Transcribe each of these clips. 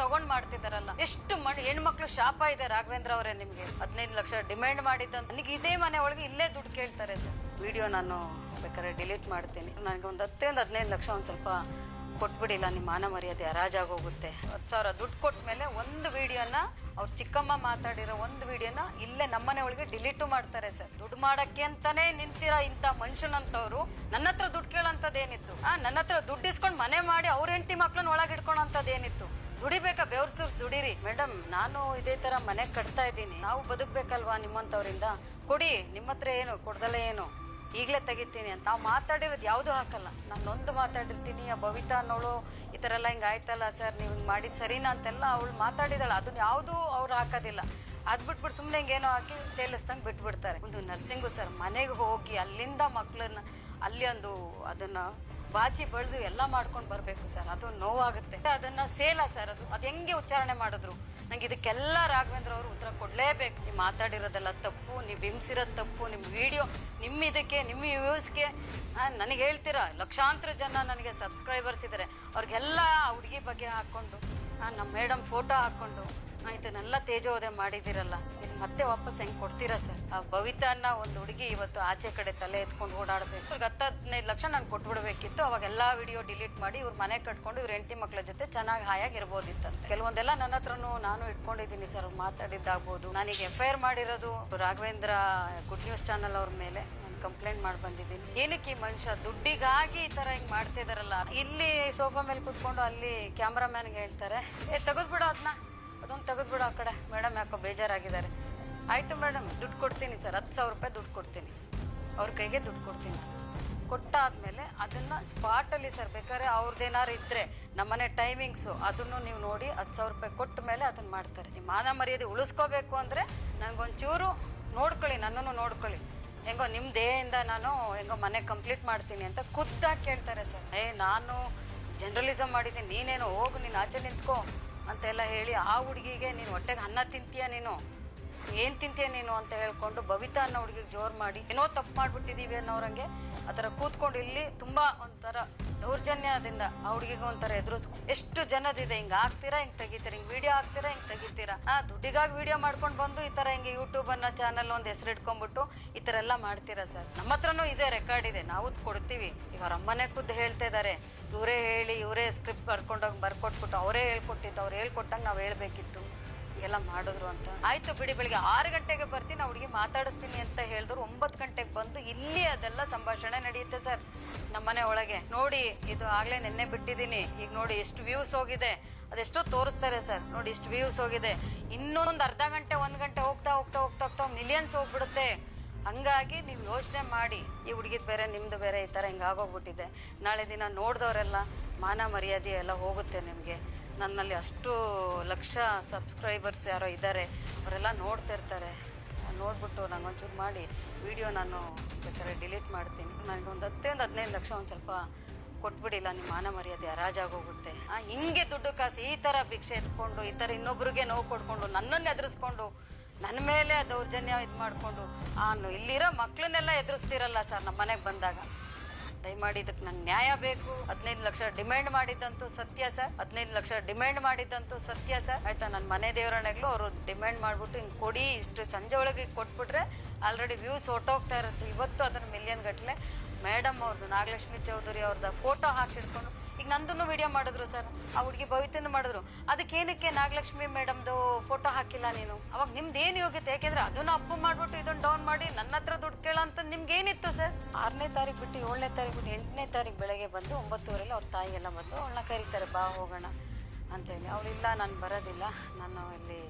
ತಗೊಂಡ್ ಮಾಡ್ತಿದಾರಲ್ಲ. ಎಷ್ಟು ಮಣ್ಣು ಹೆಣ್ಮಕ್ಳು ಶಾಪ ಇದೆ ರಾಘವೇಂದ್ರ ಅವರೇ ನಿಮ್ಗೆ. ಹದಿನೈದು ಲಕ್ಷ ಡಿಮ್ಯಾಂಡ್ ಮಾಡಿದ್ದ ನನಗೆ ಇದೇ ಮನೆ ಒಳಗೆ ಇಲ್ಲೇ ದುಡ್ಡು ಕೇಳ್ತಾರೆ ಸರ್. ವಿಡಿಯೋ ನಾನು ಬೇಕಾದ್ರೆ ಡಿಲೀಟ್ ಮಾಡ್ತೀನಿ. ನನಗೆ ಒಂದು ಹತ್ತರಿಂದ ಹದಿನೈದು ಲಕ್ಷ ಒಂದು ಸ್ವಲ್ಪ ಕೊಟ್ಬಿಡಿಲ್ಲ. ನಿಮ್ಮ ಮಾನ ಮರ್ಯಾದೆ ಹರಾಜಾಗೋಗುತ್ತೆ. ಹತ್ತು ಸಾವಿರ ದುಡ್ಡು ಕೊಟ್ಟ ಮೇಲೆ ಒಂದು ವಿಡಿಯೋನ ಅವ್ರ ಚಿಕ್ಕಮ್ಮ ಮಾತಾಡಿರೋ ಒಂದು ವಿಡಿಯೋನ ಇಲ್ಲೇ ನಮ್ಮನೆ ಒಳಗೆ ಡಿಲೀಟು ಮಾಡ್ತಾರೆ ಸರ್. ದುಡ್ಡು ಮಾಡಕ್ಕೆ ಅಂತಾನೆ ನಿಂತಿರೋ ಇಂಥ ಮನುಷ್ಯನಂತವ್ರು ನನ್ನ ಹತ್ರ ದುಡ್ಡು ಕೇಳೋಂಥದ್ದೇನಿತ್ತು. ಆ, ನನ್ನ ಹತ್ರ ದುಡ್ಡು ಇಸ್ಕೊಂಡು ಮನೆ ಮಾಡಿ ಅವ್ರ ಹೆಂಡತಿ ಮಕ್ಳನ್ನ ಒಳಗೆ ಇಟ್ಕೊಳೋಂಥದ್ದೇನಿತ್ತು. ದುಡಿಬೇಕಾ? ಬೆವ್ರ ಸುರ್ಸ್ ದುಡಿರಿ. ಮೇಡಮ್, ನಾನು ಇದೇ ತರ ಮನೆ ಕಟ್ತಾ ಇದ್ದೀನಿ. ನಾವು ಬದುಕ್ಬೇಕಲ್ವಾ ನಿಮ್ಮಂತವ್ರಿಂದ? ಕೊಡಿ ನಿಮ್ಮ ಹತ್ರ ಏನು? ಕೊಡ್ದಲ್ಲೇ ಏನು? ಈಗಲೇ ತೆಗಿತೀನಿ ಅಂತ. ನಾವು ಮಾತಾಡಿರೋದು ಯಾವುದು ಹಾಕಲ್ಲ. ನಾನು ನೊಂದು ಮಾತಾಡಿರ್ತೀನಿ. ಆ ಭವಿತಾ ಅನ್ನೋಳು ಈ ಥರ ಎಲ್ಲ ಹಿಂಗೆ ಆಯ್ತಲ್ಲ ಸರ್, ನೀವು ಹಿಂಗೆ ಮಾಡಿದ ಸರಿನಾ ಅಂತೆಲ್ಲ ಅವಳು ಮಾತಾಡಿದಾಳೆ. ಅದನ್ನ ಯಾವುದೂ ಅವ್ರು ಹಾಕೋದಿಲ್ಲ. ಅದು ಬಿಟ್ಬಿಟ್ಟು ಸುಮ್ಮನೆ ಹಿಂಗೇನೋ ಹಾಕಿ ತೇಲಿಸ್ದಂಗೆ ಬಿಟ್ಬಿಡ್ತಾರೆ. ಒಂದು ನರ್ಸಿಂಗು ಸರ್ ಮನೆಗೆ ಹೋಗಿ ಅಲ್ಲಿಂದ ಮಕ್ಕಳನ್ನ ಅಲ್ಲಿ ಒಂದು ಅದನ್ನು ಬಾಚಿ ಬಳ್ದು ಎಲ್ಲ ಮಾಡ್ಕೊಂಡು ಬರಬೇಕು ಸರ್. ಅದು ನೋವಾಗುತ್ತೆ. ಅದನ್ನ ಸೇಲ ಸರ್, ಅದು ಅದು ಹೆಂಗೆ ಉಚ್ಚಾರಣೆ ಮಾಡಿದ್ರು? ನಂಗೆ ಇದಕ್ಕೆಲ್ಲ ರಾಘವೇಂದ್ರ ಅವರು ಉತ್ತರ ಕೊಡಲೇಬೇಕು. ನೀವು ಮಾತಾಡಿರೋದೆಲ್ಲ ತಪ್ಪು, ನೀವು ಹಿಂಸಿರೋದು ತಪ್ಪು ನಿಮ್ಮ ವಿಡಿಯೋ ನಿಮ್ಮ ಇದಕ್ಕೆ ನಿಮ್ಮ ವ್ಯೂಸ್ಗೆ. ನನಗೆ ಹೇಳ್ತೀರಾ? ಲಕ್ಷಾಂತರ ಜನ ನನಗೆ ಸಬ್ಸ್ಕ್ರೈಬರ್ಸ್ ಇದ್ದಾರೆ ಅವ್ರಿಗೆಲ್ಲ ಹುಡುಗಿ ಬಗ್ಗೆ ಹಾಕ್ಕೊಂಡು. ನಮ್ಮ ಮೇಡಮ್ ಫೋಟೋ ಹಾಕ್ಕೊಂಡು ಇದನ್ನೆಲ್ಲ ತೇಜೋದೆ ಮಾಡಿದಿರಲ್ಲ ಇದು ಮತ್ತೆ ವಾಪಸ್ ಹೆಂಗೆ ಕೊಡ್ತೀರಾ ಸರ್? ಆ ಭವಿತಾನ ಒಂದು ಹುಡುಗಿ ಇವತ್ತು ಆಚೆ ಕಡೆ ತಲೆ ಎತ್ಕೊಂಡು ಓಡಾಡಬೇಕು. ಇವ್ರಿಗೆ ಹತ್ತು ಹದಿನೈದು ಲಕ್ಷ ನಾನು ಕೊಟ್ಬಿಡ್ಬೇಕಿತ್ತು. ಅವಾಗ ಎಲ್ಲ ವಿಡಿಯೋ ಡಿಲೀಟ್ ಮಾಡಿ ಇವ್ರ ಮನೆ ಕಟ್ಕೊಂಡು ಇವ್ರ ಹೆಂಡತಿ ಮಕ್ಕಳ ಜೊತೆ ಚೆನ್ನಾಗಿ ಹಾಯಾಗಿ ಇರ್ಬೋದಿತ್ತಂತೆ. ಕೆಲವೊಂದೆಲ್ಲ ನನ್ನ ಹತ್ರನೂ ನಾನು ಇಟ್ಕೊಂಡಿದ್ದೀನಿ ಸರ್. ಮಾತಾಡಿದ್ದಾಗ್ಬೋದು. ನಾನೀಗ ಎಫ್ ಐ ಆರ್ ಮಾಡಿರೋದು ರಾಘವೇಂದ್ರ ಗುಡ್ ನ್ಯೂಸ್ ಚಾನಲ್ ಅವ್ರ ಮೇಲೆ. ಕಂಪ್ಲೇಂಟ್ ಮಾಡಿ ಬಂದಿದ್ದೀನಿ. ಏನಕ್ಕೆ ಈ ಮನುಷ್ಯ ದುಡ್ಡಿಗಾಗಿ ಈ ತರ ಹಿಂಗ್ ಮಾಡ್ತಿದಾರಲ್ಲ ಇಲ್ಲಿ ಸೋಫಾ ಮೇಲೆ ಕೂತ್ಕೊಂಡು ಅಲ್ಲಿ ಕ್ಯಾಮ್ರಾಮ್ಯಾನ್ಗೆ ಹೇಳ್ತಾರೆ, ಏ, ತೆಗೆದ್ಬಿಡು ಅದನ್ನ ಅದೊಂದು ತೆಗೆದ್ಬಿಡು ಆ ಕಡೆ. ಮೇಡಮ್ ಯಾಕೋ ಬೇಜಾರಾಗಿದ್ದಾರೆ. ಆಯ್ತು ಮೇಡಮ್ ದುಡ್ಡು ಕೊಡ್ತೀನಿ ಸರ್. ಹತ್ತು ಸಾವಿರ ರೂಪಾಯಿ ದುಡ್ಡು ಕೊಡ್ತೀನಿ. ಅವ್ರ ಕೈಗೆ ದುಡ್ಡು ಕೊಡ್ತೀನಿ ಕೊಟ್ಟಾದ್ಮೇಲೆ ಅದನ್ನ ಸ್ಪಾಟಲ್ಲಿ ಸರ್, ಬೇಕಾದ್ರೆ ಅವ್ರದ್ದೇನಾರು ಇದ್ರೆ, ನಮ್ಮನೆ ಟೈಮಿಂಗ್ಸು ಅದನ್ನು ನೀವು ನೋಡಿ ಹತ್ತು ಸಾವಿರ ರೂಪಾಯಿ ಕೊಟ್ಟ ಮೇಲೆ ಅದನ್ನ ಮಾಡ್ತಾರೆ. ನಿಮ್ಮ ಮಾನ ಮರ್ಯಾದೆ ಉಳಿಸ್ಕೋಬೇಕು ಅಂದರೆ ನನಗೊಂಚೂರು ನೋಡ್ಕೊಳ್ಳಿ, ನನ್ನನ್ನು ನೋಡ್ಕೊಳ್ಳಿ. ಹೆಂಗೋ ನಿಮ್ಮ ದೇಹದಿಂದ ನಾನು ಹೆಂಗೋ ಮನೆ ಕಂಪ್ಲೀಟ್ ಮಾಡ್ತೀನಿ ಅಂತ ಖುದ್ದಾಗಿ ಕೇಳ್ತಾರೆ ಸರ್. ಏ, ನಾನು ಜರ್ನಲಿಸಮ್ ಮಾಡಿದ್ದೀನಿ, ನೀನೇನು ಹೋಗು, ನೀನು ಆಚೆ ನಿಂತ್ಕೋ ಅಂತೆಲ್ಲ ಹೇಳಿ ಆ ಹುಡುಗಿಗೆ ನೀನು ಹೊಟ್ಟೆಗೆ ಅನ್ನ ತಿಂತೀಯ ನೀನು? ಏನು ತಿಂತೀಯ ನೀನು ಅಂತ ಹೇಳ್ಕೊಂಡು ಬಬಿತಾ ಅನ್ನೋ ಹುಡುಗಿಗೆ ಜೋರ್ ಮಾಡಿ ಏನೋ ತಪ್ಪು ಮಾಡ್ಬಿಟ್ಟಿದೀವಿ ಅನ್ನೋರಂಗೆ ಆತರ ಕೂತ್ಕೊಂಡು ಇಲ್ಲಿ ತುಂಬಾ ಒಂಥರ ದೌರ್ಜನ್ಯದಿಂದ ಆ ಹುಡುಗಿಗೆ ಒಂಥರ ಎದುರಿಸ್ ಎಷ್ಟು ಜನದಿದೆ, ಹಿಂಗ ಆಗ್ತೀರಾ, ಹಿಂಗ್ ತೆಗಿತೀರಾ, ಹಿಂಗ್ ವಿಡಿಯೋ ಆಗ್ತೀರಾ, ಹಿಂಗ್ ತೆಗಿತೀರಾ? ಆ, ದುಡ್ಡಿಗಾಗಿ ವಿಡಿಯೋ ಮಾಡ್ಕೊಂಡು ಬಂದು ಈ ತರ ಹಿಂಗೆ ಯೂಟ್ಯೂಬ್ ಅನ್ನೋ ಚಾನಲ್ ಒಂದು ಹೆಸರು ಇಟ್ಕೊಂಡ್ಬಿಟ್ಟು ಈ ತರ ಎಲ್ಲ ಮಾಡ್ತೀರಾ ಸರ್? ನಮ್ಮ ಹತ್ರನೂ ಇದೆ ರೆಕಾರ್ಡ್ ಇದೆ. ನಾವು ಕೊಡ್ತೀವಿ. ಈಗ ಅಮ್ಮನೆ ಅಮ್ಮನೇ ಖುದ್ದು ಹೇಳ್ತಾ ಇದಾರೆ. ಇವರೇ ಹೇಳಿ, ಇವರೇ ಸ್ಕ್ರಿಪ್ಟ್ ಬರ್ಕೊಂಡೋಗಿ ಬರ್ಕೊಟ್ಬಿಟ್ಟು ಅವರೇ ಹೇಳ್ಕೊಟ್ಟಿದ್ದು. ಅವ್ರು ಹೇಳ್ಕೊಟ್ಟಂಗೆ ನಾವು ಹೇಳ್ಬೇಕಿತ್ತು. ಎಲ್ಲ ಮಾಡಿದ್ರು ಅಂತ. ಆಯ್ತು ಬಿಡಿ, ಬೆಳಿಗ್ಗೆ ಆರು ಗಂಟೆಗೆ ಬರ್ತೀನಿ ಹುಡುಗಿ ಮಾತಾಡಿಸ್ತೀನಿ ಅಂತ ಹೇಳಿದ್ರು. ಒಂಬತ್ತು ಗಂಟೆಗೆ ಬಂದು ಇಲ್ಲಿ ಅದೆಲ್ಲ ಸಂಭಾಷಣೆ ನಡೆಯುತ್ತೆ ಸರ್. ನಮ್ಮನೆ ಒಳಗೆ. ನೋಡಿ, ಇದು ಆಗ್ಲೇ ನಿನ್ನೆ ಬಿಟ್ಟಿದ್ದೀನಿ. ಈಗ ನೋಡಿ ಎಷ್ಟು ವ್ಯೂಸ್ ಹೋಗಿದೆ. ಅದೆಷ್ಟೋ ತೋರಿಸ್ತಾರೆ ಸರ್. ನೋಡಿ, ಇಷ್ಟು ವ್ಯೂಸ್ ಹೋಗಿದೆ. ಇನ್ನೊಂದು ಅರ್ಧ ಗಂಟೆ, ಒಂದು ಗಂಟೆ ಹೋಗ್ತಾ ಹೋಗ್ತಾ ಹೋಗ್ತಾ ಹೋಗ್ತಾ ಮಿಲಿಯನ್ಸ್ ಹೋಗ್ಬಿಡುತ್ತೆ. ಹಂಗಾಗಿ ನೀವು ಯೋಚನೆ ಮಾಡಿ, ಈ ಹುಡುಗಿದ್ ಬೇರೆ, ನಿಮ್ದು ಬೇರೆ ಈ ಥರ ಹಿಂಗೆ ಆಗೋಗ್ಬಿಟ್ಟಿದೆ. ನಾಳೆ ದಿನ ನೋಡಿದವರೆಲ್ಲ ಮಾನ ಮರ್ಯಾದೆ ಎಲ್ಲ ಹೋಗುತ್ತೆ ನಿಮಗೆ. ನನ್ನಲ್ಲಿ ಅಷ್ಟು ಲಕ್ಷ ಸಬ್ಸ್ಕ್ರೈಬರ್ಸ್ ಯಾರೋ ಇದ್ದಾರೆ, ಅವರೆಲ್ಲ ನೋಡ್ತಿರ್ತಾರೆ ನೋಡ್ಬಿಟ್ಟು ನನಗೊಂಚೂರು ಮಾಡಿ ವಿಡಿಯೋ ನಾನು ಬೇಕಾದ್ರೆ ಡಿಲೀಟ್ ಮಾಡ್ತೀನಿ. ನನಗೆ ಒಂದು ಹತ್ತರಿಂದ ಹದಿನೈದು ಲಕ್ಷ ಒಂದು ಸ್ವಲ್ಪ ಕೊಟ್ಬಿಡಿಲ್ಲ, ನಿಮ್ಮ ಮಾನ ಮರ್ಯಾದೆ ಹರಾಜಾಗೋಗುತ್ತೆ. ಹಿಂಗೆ ದುಡ್ಡು ಕಾಸು ಈ ಥರ ಭಿಕ್ಷೆ ಎತ್ಕೊಂಡು, ಈ ಥರ ಇನ್ನೊಬ್ರಿಗೆ ನೋವು ಕೊಡ್ಕೊಂಡು, ನನ್ನನ್ನು ಎದುರಿಸ್ಕೊಂಡು ನನ್ನ ಮೇಲೆ ದೌರ್ಜನ್ಯ ಇದು ಮಾಡಿಕೊಂಡು ಆ, ಇಲ್ಲಿರೋ ಮಕ್ಕಳನ್ನೆಲ್ಲ ಎದುರಿಸ್ತಿರಲ್ಲ ಸರ್ ನಮ್ಮ ಮನೆಗೆ ಬಂದಾಗ. ದಯಮಾಡಿ ಇದಕ್ಕೆ ನಂಗೆ ನ್ಯಾಯ ಬೇಕು. ಹದಿನೈದು ಲಕ್ಷ ಡಿಮ್ಯಾಂಡ್ ಮಾಡಿದ್ದಂತೂ ಸತ್ಯ ಸರ್. ಹದಿನೈದು ಲಕ್ಷ ಡಿಮ್ಯಾಂಡ್ ಮಾಡಿದ್ದಂತೂ ಸತ್ಯ ಸರ್. ಆಯ್ತಾ ನನ್ನ ಮನೆ ದೇವರಣೆಗಳು ಅವರು ಡಿಮ್ಯಾಂಡ್ ಮಾಡಿಬಿಟ್ಟು ಹಿಂಗೆ ಕೊಡಿ, ಇಷ್ಟು ಸಂಜೆ ಒಳಗೆ ಕೊಟ್ಬಿಟ್ರೆ ಆಲ್ರೆಡಿ ವ್ಯೂಸ್ ಹೊಟ್ಟೋಗ್ತಾ ಇರುತ್ತೆ. ಇವತ್ತು ಅದನ್ನು ಮಿಲಿಯನ್ ಗಟ್ಟಲೆ. ಮೇಡಮ್ ಅವ್ರದ್ದು ನಾಗಲಕ್ಷ್ಮಿ ಚೌಧರಿ ಅವ್ರದ್ದು ಫೋಟೋ ಹಾಕಿಡ್ಕೊಂಡು ಈಗ ನಂದನ್ನು ವಿಡಿಯೋ ಮಾಡಿದ್ರು ಸರ್ ಆ ಹುಡುಗಿ ಭವಿತಿಂದ ಮಾಡಿದ್ರು. ಅದಕ್ಕೇನಕ್ಕೆ ನಾಗಲಕ್ಷ್ಮಿ ಮೇಡಮ್ದು ಫೋಟೋ ಹಾಕಿಲ್ಲ ನೀನು? ಅವಾಗ ನಿಮ್ದು ಏನು ಯೋಗ್ಯತೆ? ಯಾಕೆಂದ್ರೆ ಅದನ್ನು ಅಪ್ಪು ಮಾಡ್ಬಿಟ್ಟು ಇದನ್ನು ಡೌನ್ ಮಾಡಿ ನನ್ನ ಹತ್ರ ದುಡ್ಡು ಕೇಳ ಅಂತ ನಿಮ್ಗೆ ಏನಿತ್ತು ಸರ್ ಆರನೇ ತಾರೀಕು ಬಿಟ್ಟು ಏಳನೇ ತಾರೀಕು ಬಿಟ್ಟು ಎಂಟನೇ ತಾರೀಕು ಬೆಳಗ್ಗೆ ಬಂದು ಒಂಬತ್ತುವರೆಲಿ ಅವ್ರ ತಾಯಿ ಎಲ್ಲ ಬಂದು ಅವಳನ್ನ ಕರೀತಾರೆ, ಬಾ ಹೋಗೋಣ ಅಂತೇಳಿ. ಅವಳಿಲ್ಲ ನಾನು ಬರೋದಿಲ್ಲ. ನಾನು ಇಲ್ಲಿ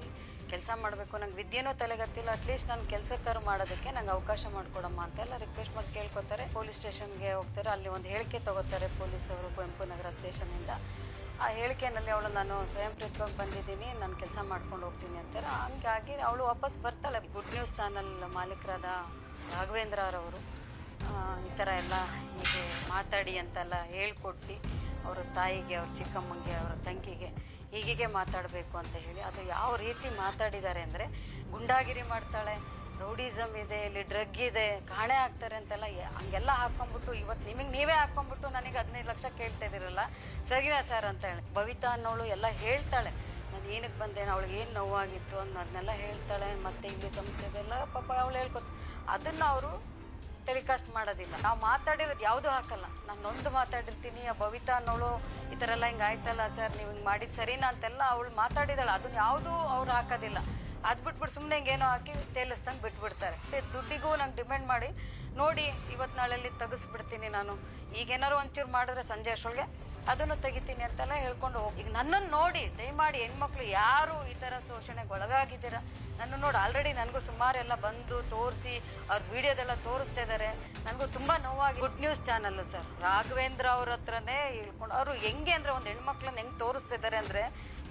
ಕೆಲಸ ಮಾಡಬೇಕು, ನಂಗೆ ವಿದ್ಯೆನೂ ತಲೆಗತ್ತಿಲ್ಲ ಅಟ್ಲೀಸ್ಟ್ ನಾನು ಕೆಲಸಕ್ಕಾರು ಮಾಡೋದಕ್ಕೆ ನಂಗೆ ಅವಕಾಶ ಮಾಡಿಕೊಡಮ್ಮ ಅಂತೆಲ್ಲ ರಿಕ್ವೆಸ್ಟ್ ಮಾಡಿ ಕೇಳ್ಕೊತಾರೆ. ಪೊಲೀಸ್ ಸ್ಟೇಷನ್ಗೆ ಹೋಗ್ತಾರೆ, ಅಲ್ಲಿ ಒಂದು ಹೇಳಿಕೆ ತಗೋತಾರೆ ಪೊಲೀಸವರು ಕುವೆಂಪು ನಗರ ಸ್ಟೇಷನಿಂದ ಆ ಹೇಳಿಕೆಯಲ್ಲಿ ಅವಳು, ನಾನು ಸ್ವಯಂ ಪ್ರೀತವಾಗಿ ಬಂದಿದ್ದೀನಿ, ನಾನು ಕೆಲಸ ಮಾಡ್ಕೊಂಡು ಹೋಗ್ತೀನಿ ಅಂತಾರೆ. ಹಂಗಾಗಿ ಅವಳು ವಾಪಸ್ ಬರ್ತಾಳೆ. ಗುಡ್ ನ್ಯೂಸ್ ಚಾನಲ್ ಮಾಲೀಕರಾದ ರಾಘವೇಂದ್ರ ಅವರವರು ಈ ಥರ ಎಲ್ಲ ಹೀಗೆ ಮಾತಾಡಿ ಅಂತೆಲ್ಲ ಹೇಳ್ಕೊಟ್ಟು, ಅವರ ತಾಯಿಗೆ, ಅವ್ರ ಚಿಕ್ಕಮ್ಮಂಗೆ, ಅವರ ತಂಗಿಗೆ ಹೀಗೆ ಮಾತಾಡಬೇಕು ಅಂತ ಹೇಳಿ, ಅದು ಯಾವ ರೀತಿ ಮಾತಾಡಿದ್ದಾರೆ ಅಂದರೆ, ಗುಂಡಾಗಿರಿ ಮಾಡ್ತಾಳೆ ರೌಡಿಸಮ್ ಇದೆ, ಇಲ್ಲಿ ಡ್ರಗ್ ಇದೆ, ಕಾಣೆ ಆಗ್ತಾರೆ ಅಂತೆಲ್ಲ ಹಂಗೆಲ್ಲ ಹಾಕ್ಕೊಂಬಿಟ್ಟು ಇವತ್ತು ನಿಮಗೆ ನೀವೇ ಹಾಕ್ಕೊಂಬಿಟ್ಟು ನನಗೆ ಹದಿನೈದು ಲಕ್ಷ ಕೇಳ್ತಾ ಇದ್ದೀರಲ್ಲ, ಸರಿನಾ ಸರ್ ಅಂತ ಹೇಳಿ. ಭವಿತಾ ಅನ್ನೋಳು ಎಲ್ಲ ಹೇಳ್ತಾಳೆ, ನಾನು ಏನಕ್ಕೆ ಬಂದೆ, ಅವಳಿಗೆ ಏನು ನೋವಾಗಿತ್ತು ಅನ್ನೋದನ್ನೆಲ್ಲ ಹೇಳ್ತಾಳೆ, ಮತ್ತು ಇಲ್ಲಿ ಸಂಸ್ಥೆದೆಲ್ಲ ಪಾಪ ಅವಳು ಹೇಳ್ಕೊತ ಅದನ್ನು ಅವರು ಟೆಲಿಕಾಸ್ಟ್ ಮಾಡೋದಿಲ್ಲ. ನಾವು ಮಾತಾಡಿರೋದು ಯಾವುದು ಹಾಕಲ್ಲ. ನಾನು ನೊಂದು ಮಾತಾಡಿರ್ತೀನಿ, ಆ ಭವಿತಾ ಅನ್ನೋಳು ಈ ಥರ ಎಲ್ಲ ಹಿಂಗೆ ಆಯ್ತಲ್ಲ ಸರ್, ನೀವು ಹಿಂಗೆ ಮಾಡಿದ್ದು ಸರಿನಾ ಅಂತೆಲ್ಲ ಅವಳು ಮಾತಾಡಿದಾಳೆ. ಅದನ್ನ ಯಾವುದೂ ಅವ್ರು ಹಾಕೋದಿಲ್ಲ. ಅದು ಬಿಟ್ಬಿಟ್ಟು ಸುಮ್ಮನೆ ಹಿಂಗೇನೋ ಹಾಕಿ ತೇಲಿಸ್ದಂಗೆ ಬಿಟ್ಬಿಡ್ತಾರೆ. ದುಡ್ಡಿಗೂ ನಂಗೆ ಡಿಮ್ಯಾಂಡ್ ಮಾಡಿ ನೋಡಿ ಇವತ್ತು ನಾಳೆಲ್ಲಿ ತೆಗಿಸ್ಬಿಡ್ತೀನಿ ನಾನು. ಈಗೇನಾರು ಒಂಚೂರು ಮಾಡಿದ್ರೆ ಸಂಜೆ ಅಷ್ಟೊಳಗೆ ಅದನ್ನು ತೆಗಿತೀನಿ ಅಂತೆಲ್ಲ ಹೇಳ್ಕೊಂಡು ಹೋಗಿ ಈಗ ನನ್ನನ್ನು ನೋಡಿ, ದಯಮಾಡಿ ಹೆಣ್ಮಕ್ಳು ಯಾರು ಈ ಥರ ಶೋಷಣೆಗೆ ಒಳಗಾಗಿದ್ದೀರಾ? ನನ್ನ ನೋಡಿ ಆಲ್ರೆಡಿ ನನಗೂ ಸುಮಾರೆಲ್ಲ ಬಂದು ತೋರಿಸಿ ಅವ್ರ ವಿಡಿಯೋದೆಲ್ಲ ತೋರಿಸ್ತಾ ಇದ್ದಾರೆ ನನಗೂ ತುಂಬ ನೋವಾಗಿ good news channel sir. Raghavendra ಅವ್ರ ಹತ್ರನೇ ಹೇಳ್ಕೊಂಡು ಅವರು ಹೆಂಗೆ ಅಂದರೆ ಒಂದು ಹೆಣ್ಮಕ್ಳನ್ನ ಹೆಂಗೆ ತೋರಿಸ್ತಾ ಇದ್ದಾರೆ ಅಂದರೆ,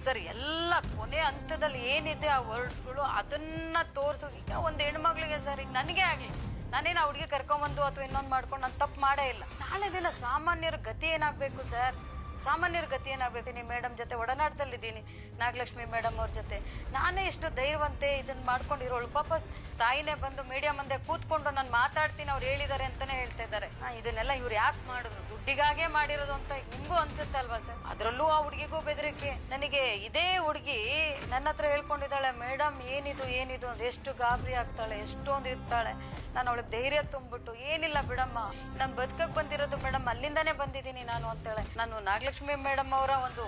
ಸರ್, ಎಲ್ಲ ಕೊನೆ ಹಂತದಲ್ಲಿ ಏನಿದೆ ಆ ವರ್ಡ್ಸ್ಗಳು ಅದನ್ನು ತೋರಿಸೋ ಈಗ ಒಂದು ಹೆಣ್ಮಕ್ಳಿಗೆ ಸರ್, ಈಗ ನನಗೇ ಆಗಲಿ ನಾನೇನು ಆ ಹುಡುಗಿ ಕರ್ಕೊಂಬಂದು ಅಥವಾ ಇನ್ನೊಂದು ಮಾಡ್ಕೊಂಡು ನಾನು ತಪ್ಪು ಮಾಡೇ ಇಲ್ಲ. ನಾಳೆ ದಿನ ಸಾಮಾನ್ಯರ ಗತಿ ಏನಾಗಬೇಕು, ಸರ್? ಸಾಮಾನ್ಯರ ಗತಿ ಏನಾಗಬೇಕು ನಿಮ್ಮ ಮೇಡಮ್ ಜೊತೆ ಒಡನಾಟದಲ್ಲಿದ್ದೀನಿ ನಾಗಲಕ್ಷ್ಮಿ ಮೇಡಮ್ ಅವ್ರ ಜೊತೆ. ನಾನೇ ಎಷ್ಟು ಧೈರ್ಯವಂತೆ ಇದನ್ನು ಮಾಡ್ಕೊಂಡಿರೋಳು. ಪಾಪ ಸ್- ತಾಯಿನೇ ಬಂದು ಮೀಡಿಯಾ ಮುಂದೆ ಕೂತ್ಕೊಂಡು ನಾನು ಮಾತಾಡ್ತೀನಿ, ಅವ್ರು ಹೇಳಿದ್ದಾರೆ ಅಂತಲೇ ಹೇಳ್ತಾ ಇದ್ದಾರೆ. ಇದನ್ನೆಲ್ಲ ಇವ್ರು ಯಾಕೆ ಮಾಡಿದ್ರು ದುಡ್ಡಿಗಾಗೆ ಮಾಡಿರೋದು ಅಂತ ನಿಮಗೂ ಅನ್ಸುತ್ತೆ ಅಲ್ವಾ ಸರ್? ಅದರಲ್ಲೂ ಆ ಹುಡುಗಿಗೂ ಬೆದರಿಕೆ. ನನಗೆ ಇದೇ ಹುಡುಗಿ ನನ್ನ ಹತ್ರ ಹೇಳ್ಕೊಂಡಿದ್ದಾಳೆ, ಮೇಡಮ್, ಏನಿದು ಏನಿದು? ಅಂದ್ರೆ ಎಷ್ಟು ಗಾಬರಿ ಆಗ್ತಾಳೆ, ಎಷ್ಟೊಂದು ಇರ್ತಾಳೆ. ನಾನು ಅವಳಿಗೆ ಧೈರ್ಯ ತುಂಬಿಟ್ಟು ಏನಿಲ್ಲ ಬಿಡಮ್ಮ, ನಾನು ಬದುಕಕ್ಕೆ ಬಂದಿರೋದು ಮೇಡಮ್, ಅಲ್ಲಿಂದಾನೇ ಬಂದಿದ್ದೀನಿ ನಾನು, ಅಂತೇಳೆ. ನಾನು ನಾಗಲಕ್ಷ್ಮಿ ಮೇಡಮ್ ಅವರ ಒಂದು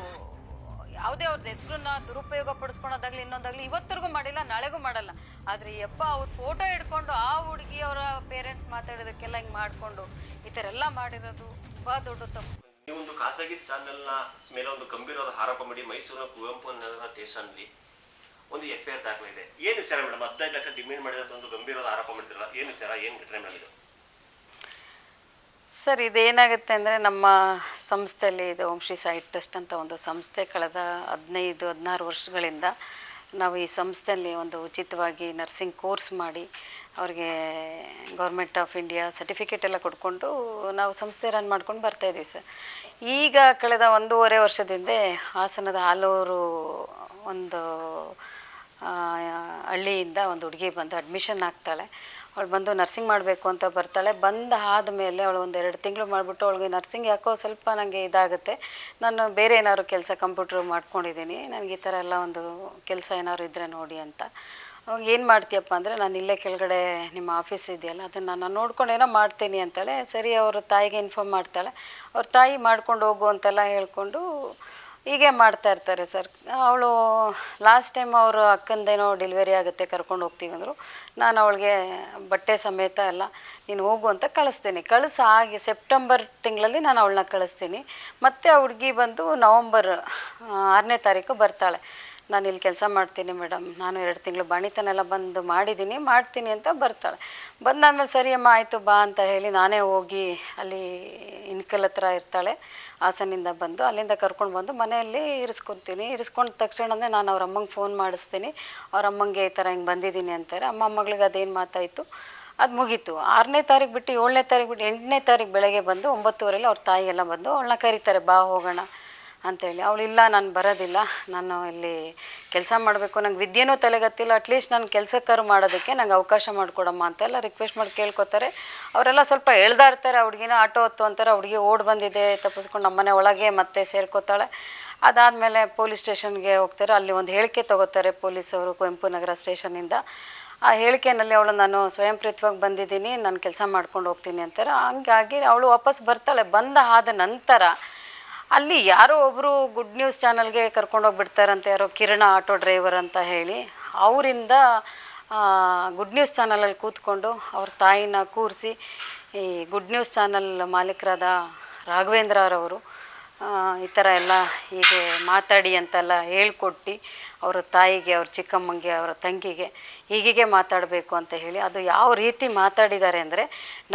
ಯಾವುದೇ ಅವ್ರದ್ದು ಹೆಸರನ್ನ ದುರುಪಯೋಗ ಪಡಿಸ್ಕೊಳೋದಾಗ್ಲಿ, ಇನ್ನೊಂದಾಗ್ಲಿ ಇವತ್ತರೆಗೂ ಮಾಡಿಲ್ಲ, ನಾಳೆಗೂ ಮಾಡಲ್ಲ. ಆದರೆ ಯಪ್ಪ ಅವ್ರ ಫೋಟೋ ಹಿಡ್ಕೊಂಡು ಆ ಹುಡುಗಿ ಅವರ ಪೇರೆಂಟ್ಸ್ ಮಾತಾಡೋದಕ್ಕೆಲ್ಲ ಹಿಂಗೆ ಮಾಡಿಕೊಂಡು ಈ ಥರ ಎಲ್ಲ ಮಾಡಿರೋದು ತುಂಬ ದೊಡ್ಡ ತಪ್ಪು. ನೀವೊಂದು ಖಾಸಗಿ ಚಾನೆಲ್ನ ಮೇಲೆ ಒಂದು ಗಂಭೀರವಾದ ಆರೋಪ ಮಾಡಿ ಮೈಸೂರಿನ ಕುವೆಂಪು ಸ್ಟೇಷನ್ಲಿ ಒಂದು ಎಫ್ ಐ ಆರ್ ದಾಖಲಿದೆ ಏನು ವಿಚಾರ ಮೇಡಮ್ ಹದಿನೈದು ಲಕ್ಷ ಡಿಮ್ಯಾಂಡ್ ಮಾಡಿದ ಒಂದು ಗಂಭೀರವಾದ ಆರೋಪ ಮಾಡ್ತಿರಲ್ಲ, ಏನು ವಿಚಾರ? ಏನು ಘಟನೆ ಮೇಡಮ್ ಇದು? ಸರ್, ಇದೇನಾಗುತ್ತೆ ಅಂದರೆ ನಮ್ಮ ಸಂಸ್ಥೆಯಲ್ಲಿ ಇದು ವಂಶಿ ಸೈಟ್ ಟ್ರಸ್ಟ್ ಅಂತ ಒಂದು ಸಂಸ್ಥೆ ಕಳೆದ ಹದಿನೈದು, ಹದಿನಾರು ವರ್ಷಗಳಿಂದ ನಾವು ಈ ಸಂಸ್ಥೆಯಲ್ಲಿ ಒಂದು ಉಚಿತವಾಗಿ ನರ್ಸಿಂಗ್ ಕೋರ್ಸ್ ಮಾಡಿ ಅವ್ರಿಗೆ ಗೌರ್ಮೆಂಟ್ ಆಫ್ ಇಂಡಿಯಾ ಸರ್ಟಿಫಿಕೇಟ್ ಎಲ್ಲ ಕೊಡ್ಕೊಂಡು ನಾವು ಸಂಸ್ಥೆ ರನ್ ಮಾಡ್ಕೊಂಡು ಬರ್ತಾಯಿದ್ದೀವಿ ಸರ್. ಈಗ ಕಳೆದ ಒಂದೂವರೆ ವರ್ಷದಿಂದ ಹಾಸನದ ಆಲೂರು ಒಂದು ಹಳ್ಳಿಯಿಂದ ಒಂದು ಹುಡುಗಿ ಬಂದು ಅಡ್ಮಿಷನ್ ಆಗ್ತಾಳೆ. ಅವಳು ಬಂದು ನರ್ಸಿಂಗ್ ಮಾಡಬೇಕು ಅಂತ ಬರ್ತಾಳೆ. ಬಂದ ಆದಮೇಲೆ ಅವಳು ಒಂದು ಎರಡು ತಿಂಗಳು ಮಾಡಿಬಿಟ್ಟು ಅವಳಿಗೆ ನರ್ಸಿಂಗ್ ಯಾಕೋ ಸ್ವಲ್ಪ ನನಗೆ ಇದಾಗುತ್ತೆ. ನಾನು ಬೇರೆ ಏನಾದ್ರು ಕೆಲಸ ಕಂಪ್ಯೂಟ್ರ್ ಮಾಡ್ಕೊಂಡಿದ್ದೀನಿ. ನನಗೆ ಈ ಥರ ಎಲ್ಲ ಒಂದು ಕೆಲಸ ಏನಾದ್ರು ಇದ್ದರೆ ನೋಡಿ ಅಂತ. ಅವಾಗ ಏನು ಮಾಡ್ತೀಯಪ್ಪ ಅಂದರೆ ನಾನು ಇಲ್ಲೇ ಕೆಳಗಡೆ ನಿಮ್ಮ ಆಫೀಸ್ ಇದೆಯಲ್ಲ, ಅದನ್ನು ನಾನು ನೋಡ್ಕೊಂಡು ಏನೋ ಮಾಡ್ತೀನಿ ಅಂತಾಳೆ. ಸರಿ, ಅವ್ರ ತಾಯಿಗೆ ಇನ್ಫಾರ್ಮ್ ಮಾಡ್ತಾಳೆ. ಅವ್ರ ತಾಯಿ ಮಾಡ್ಕೊಂಡು ಹೋಗು ಅಂತೆಲ್ಲ ಹೇಳ್ಕೊಂಡು ಹೀಗೆ ಮಾಡ್ತಾ ಇರ್ತಾರೆ ಸರ್. ಅವಳು ಲಾಸ್ಟ್ ಟೈಮ್ ಅವರು ಅಕ್ಕಂದೇನೋ ಡೆಲಿವರಿ ಆಗುತ್ತೆ ಕರ್ಕೊಂಡು ಹೋಗ್ತೀವಿ ಅಂದರು. ನಾನು ಅವಳಿಗೆ ಬಟ್ಟೆ ಸಮೇತ ಎಲ್ಲ, ನೀನು ಹೋಗು ಅಂತ ಕಳಿಸ್ತೀನಿ. ಕಳಿಸ ಹಾಗೆ ಸೆಪ್ಟೆಂಬರ್ ತಿಂಗಳಲ್ಲಿ ನಾನು ಅವಳನ್ನ ಕಳಿಸ್ತೀನಿ. ಮತ್ತು ಆ ಹುಡುಗಿ ಬಂದು ನವಂಬರ್ ಆರನೇ ತಾರೀಕು ಬರ್ತಾಳೆ. ನಾನು ಇಲ್ಲಿ ಕೆಲಸ ಮಾಡ್ತೀನಿ ಮೇಡಮ್ ನಾನು ಎರಡು ತಿಂಗಳು ಬಾಣಿತನೆಲ್ಲ ಬಂದು ಮಾಡಿದ್ದೀನಿ ಮಾಡ್ತೀನಿ ಅಂತ ಬರ್ತಾಳೆ. ಬಂದಾದ್ಮೇಲೆ ಸರಿಯಮ್ಮ ಆಯಿತು ಬಾ ಅಂತ ಹೇಳಿ ನಾನೇ ಹೋಗಿ ಅಲ್ಲಿ ಇನ್ಕಲ್ ಹತ್ರ ಇರ್ತಾಳೆ. ಹಾಸನಿಂದ ಬಂದು, ಅಲ್ಲಿಂದ ಕರ್ಕೊಂಡು ಬಂದು ಮನೆಯಲ್ಲಿ ಇರಿಸ್ಕೊತೀನಿ. ಇರಿಸ್ಕೊಂಡ ತಕ್ಷಣವೇ ನಾನು ಅವ್ರ ಅಮ್ಮಂಗೆ ಫೋನ್ ಮಾಡಿಸ್ತೀನಿ. ಅವ್ರ ಅಮ್ಮಂಗೆ ಈ ಥರ ಹಿಂಗೆ ಬಂದಿದ್ದೀನಿ ಅಂತಾರೆ. ಅಮ್ಮ, ಮಗಳಿಗೆ ಅದೇನು ಮಾತಾಯಿತು? ಅದು ಮುಗೀತು. ಆರನೇ ತಾರೀಕು ಬಿಟ್ಟು ಏಳನೇ ತಾರೀಕು ಬಿಟ್ಟು ಎಂಟನೇ ತಾರೀಕು ಬೆಳಗ್ಗೆ ಬಂದು ಒಂಬತ್ತುವರೆಲಿ ಅವ್ರ ತಾಯಿ ಎಲ್ಲ ಬಂದು, ಅವಳನ್ನ ಕರೀತಾರೆ, ಬಾ ಹೋಗೋಣ. ಅಂತೇಳಿ. ಅವಳು, ಇಲ್ಲ, ನಾನು ಬರೋದಿಲ್ಲ. ನಾನು ಇಲ್ಲಿ ಕೆಲಸ ಮಾಡಬೇಕು. ನಂಗೆ ವಿದ್ಯೆನೂ ತಲೆಗತ್ತಿಲ್ಲ. ಅಟ್ಲೀಸ್ಟ್ ನಾನು ಕೆಲಸಕ್ಕಾರು ಮಾಡೋದಕ್ಕೆ ನಂಗೆ ಅವಕಾಶ ಮಾಡಿಕೊಡಮ್ಮ ಅಂತೆಲ್ಲ ರಿಕ್ವೆಸ್ಟ್ ಮಾಡಿ ಕೇಳ್ಕೊತಾರೆ. ಅವರೆಲ್ಲ ಸ್ವಲ್ಪ ಎಳ್ದಾ ಇರ್ತಾರೆ. ಹುಡುಗಿನ ಆಟೋ ಹೊತ್ತು ಅಂತಾರೆ. ಹುಡುಗಿ ಓಡ್ ಬಂದಿದೆ. ತಪ್ಪಿಸ್ಕೊಂಡು ನಮ್ಮನೆ ಒಳಗೆ ಮತ್ತೆ ಸೇರ್ಕೋತಾಳೆ. ಅದಾದಮೇಲೆ ಪೊಲೀಸ್ ಸ್ಟೇಷನ್ಗೆ ಹೋಗ್ತಾರೆ. ಅಲ್ಲಿ ಒಂದು ಹೇಳಿಕೆ ತೊಗೋತಾರೆ ಪೊಲೀಸವರು ಕುವೆಂಪು ನಗರ ಸ್ಟೇಷನಿಂದ ಆ ಹೇಳಿಕೆಯಲ್ಲಿ ಅವಳು, ನಾನು ಸ್ವಯಂ ಪ್ರೀತವಾಗಿ ಬಂದಿದ್ದೀನಿ. ನಾನು ಕೆಲಸ ಮಾಡ್ಕೊಂಡು ಹೋಗ್ತೀನಿ ಅಂತಾರೆ. ಹಂಗಾಗಿ ಅವಳು ವಾಪಸ್ ಬರ್ತಾಳೆ. ಬಂದ ಆದ ನಂತರ ಅಲ್ಲಿ ಯಾರೋ ಒಬ್ಬರು ಗುಡ್ ನ್ಯೂಸ್ ಚಾನಲ್ಗೆ ಕರ್ಕೊಂಡೋಗ್ಬಿಡ್ತಾರಂತೆ ಯಾರೋ ಕಿರಣ ಆಟೋ ಡ್ರೈವರ್ ಅಂತ ಹೇಳಿ. ಅವರಿಂದ ಗುಡ್ ನ್ಯೂಸ್ ಚಾನಲಲ್ಲಿ ಕೂತ್ಕೊಂಡು ಅವ್ರ ತಾಯಿನ ಕೂರಿಸಿ ಈ ಗುಡ್ ನ್ಯೂಸ್ ಚಾನಲ್ ಮಾಲೀಕರಾದ ರಾಘವೇಂದ್ರ ಅವರವರು ಈ ಥರ ಎಲ್ಲ ಹೀಗೆ ಮಾತಾಡಿ ಅಂತೆಲ್ಲ ಹೇಳ್ಕೊಟ್ಟು ಅವರ ತಾಯಿಗೆ, ಅವ್ರ ಚಿಕ್ಕಮ್ಮಂಗೆ, ಅವರ ತಂಗಿಗೆ ಹೀಗೆ ಮಾತಾಡಬೇಕು ಅಂತ ಹೇಳಿ. ಅದು ಯಾವ ರೀತಿ ಮಾತಾಡಿದ್ದಾರೆ ಅಂದರೆ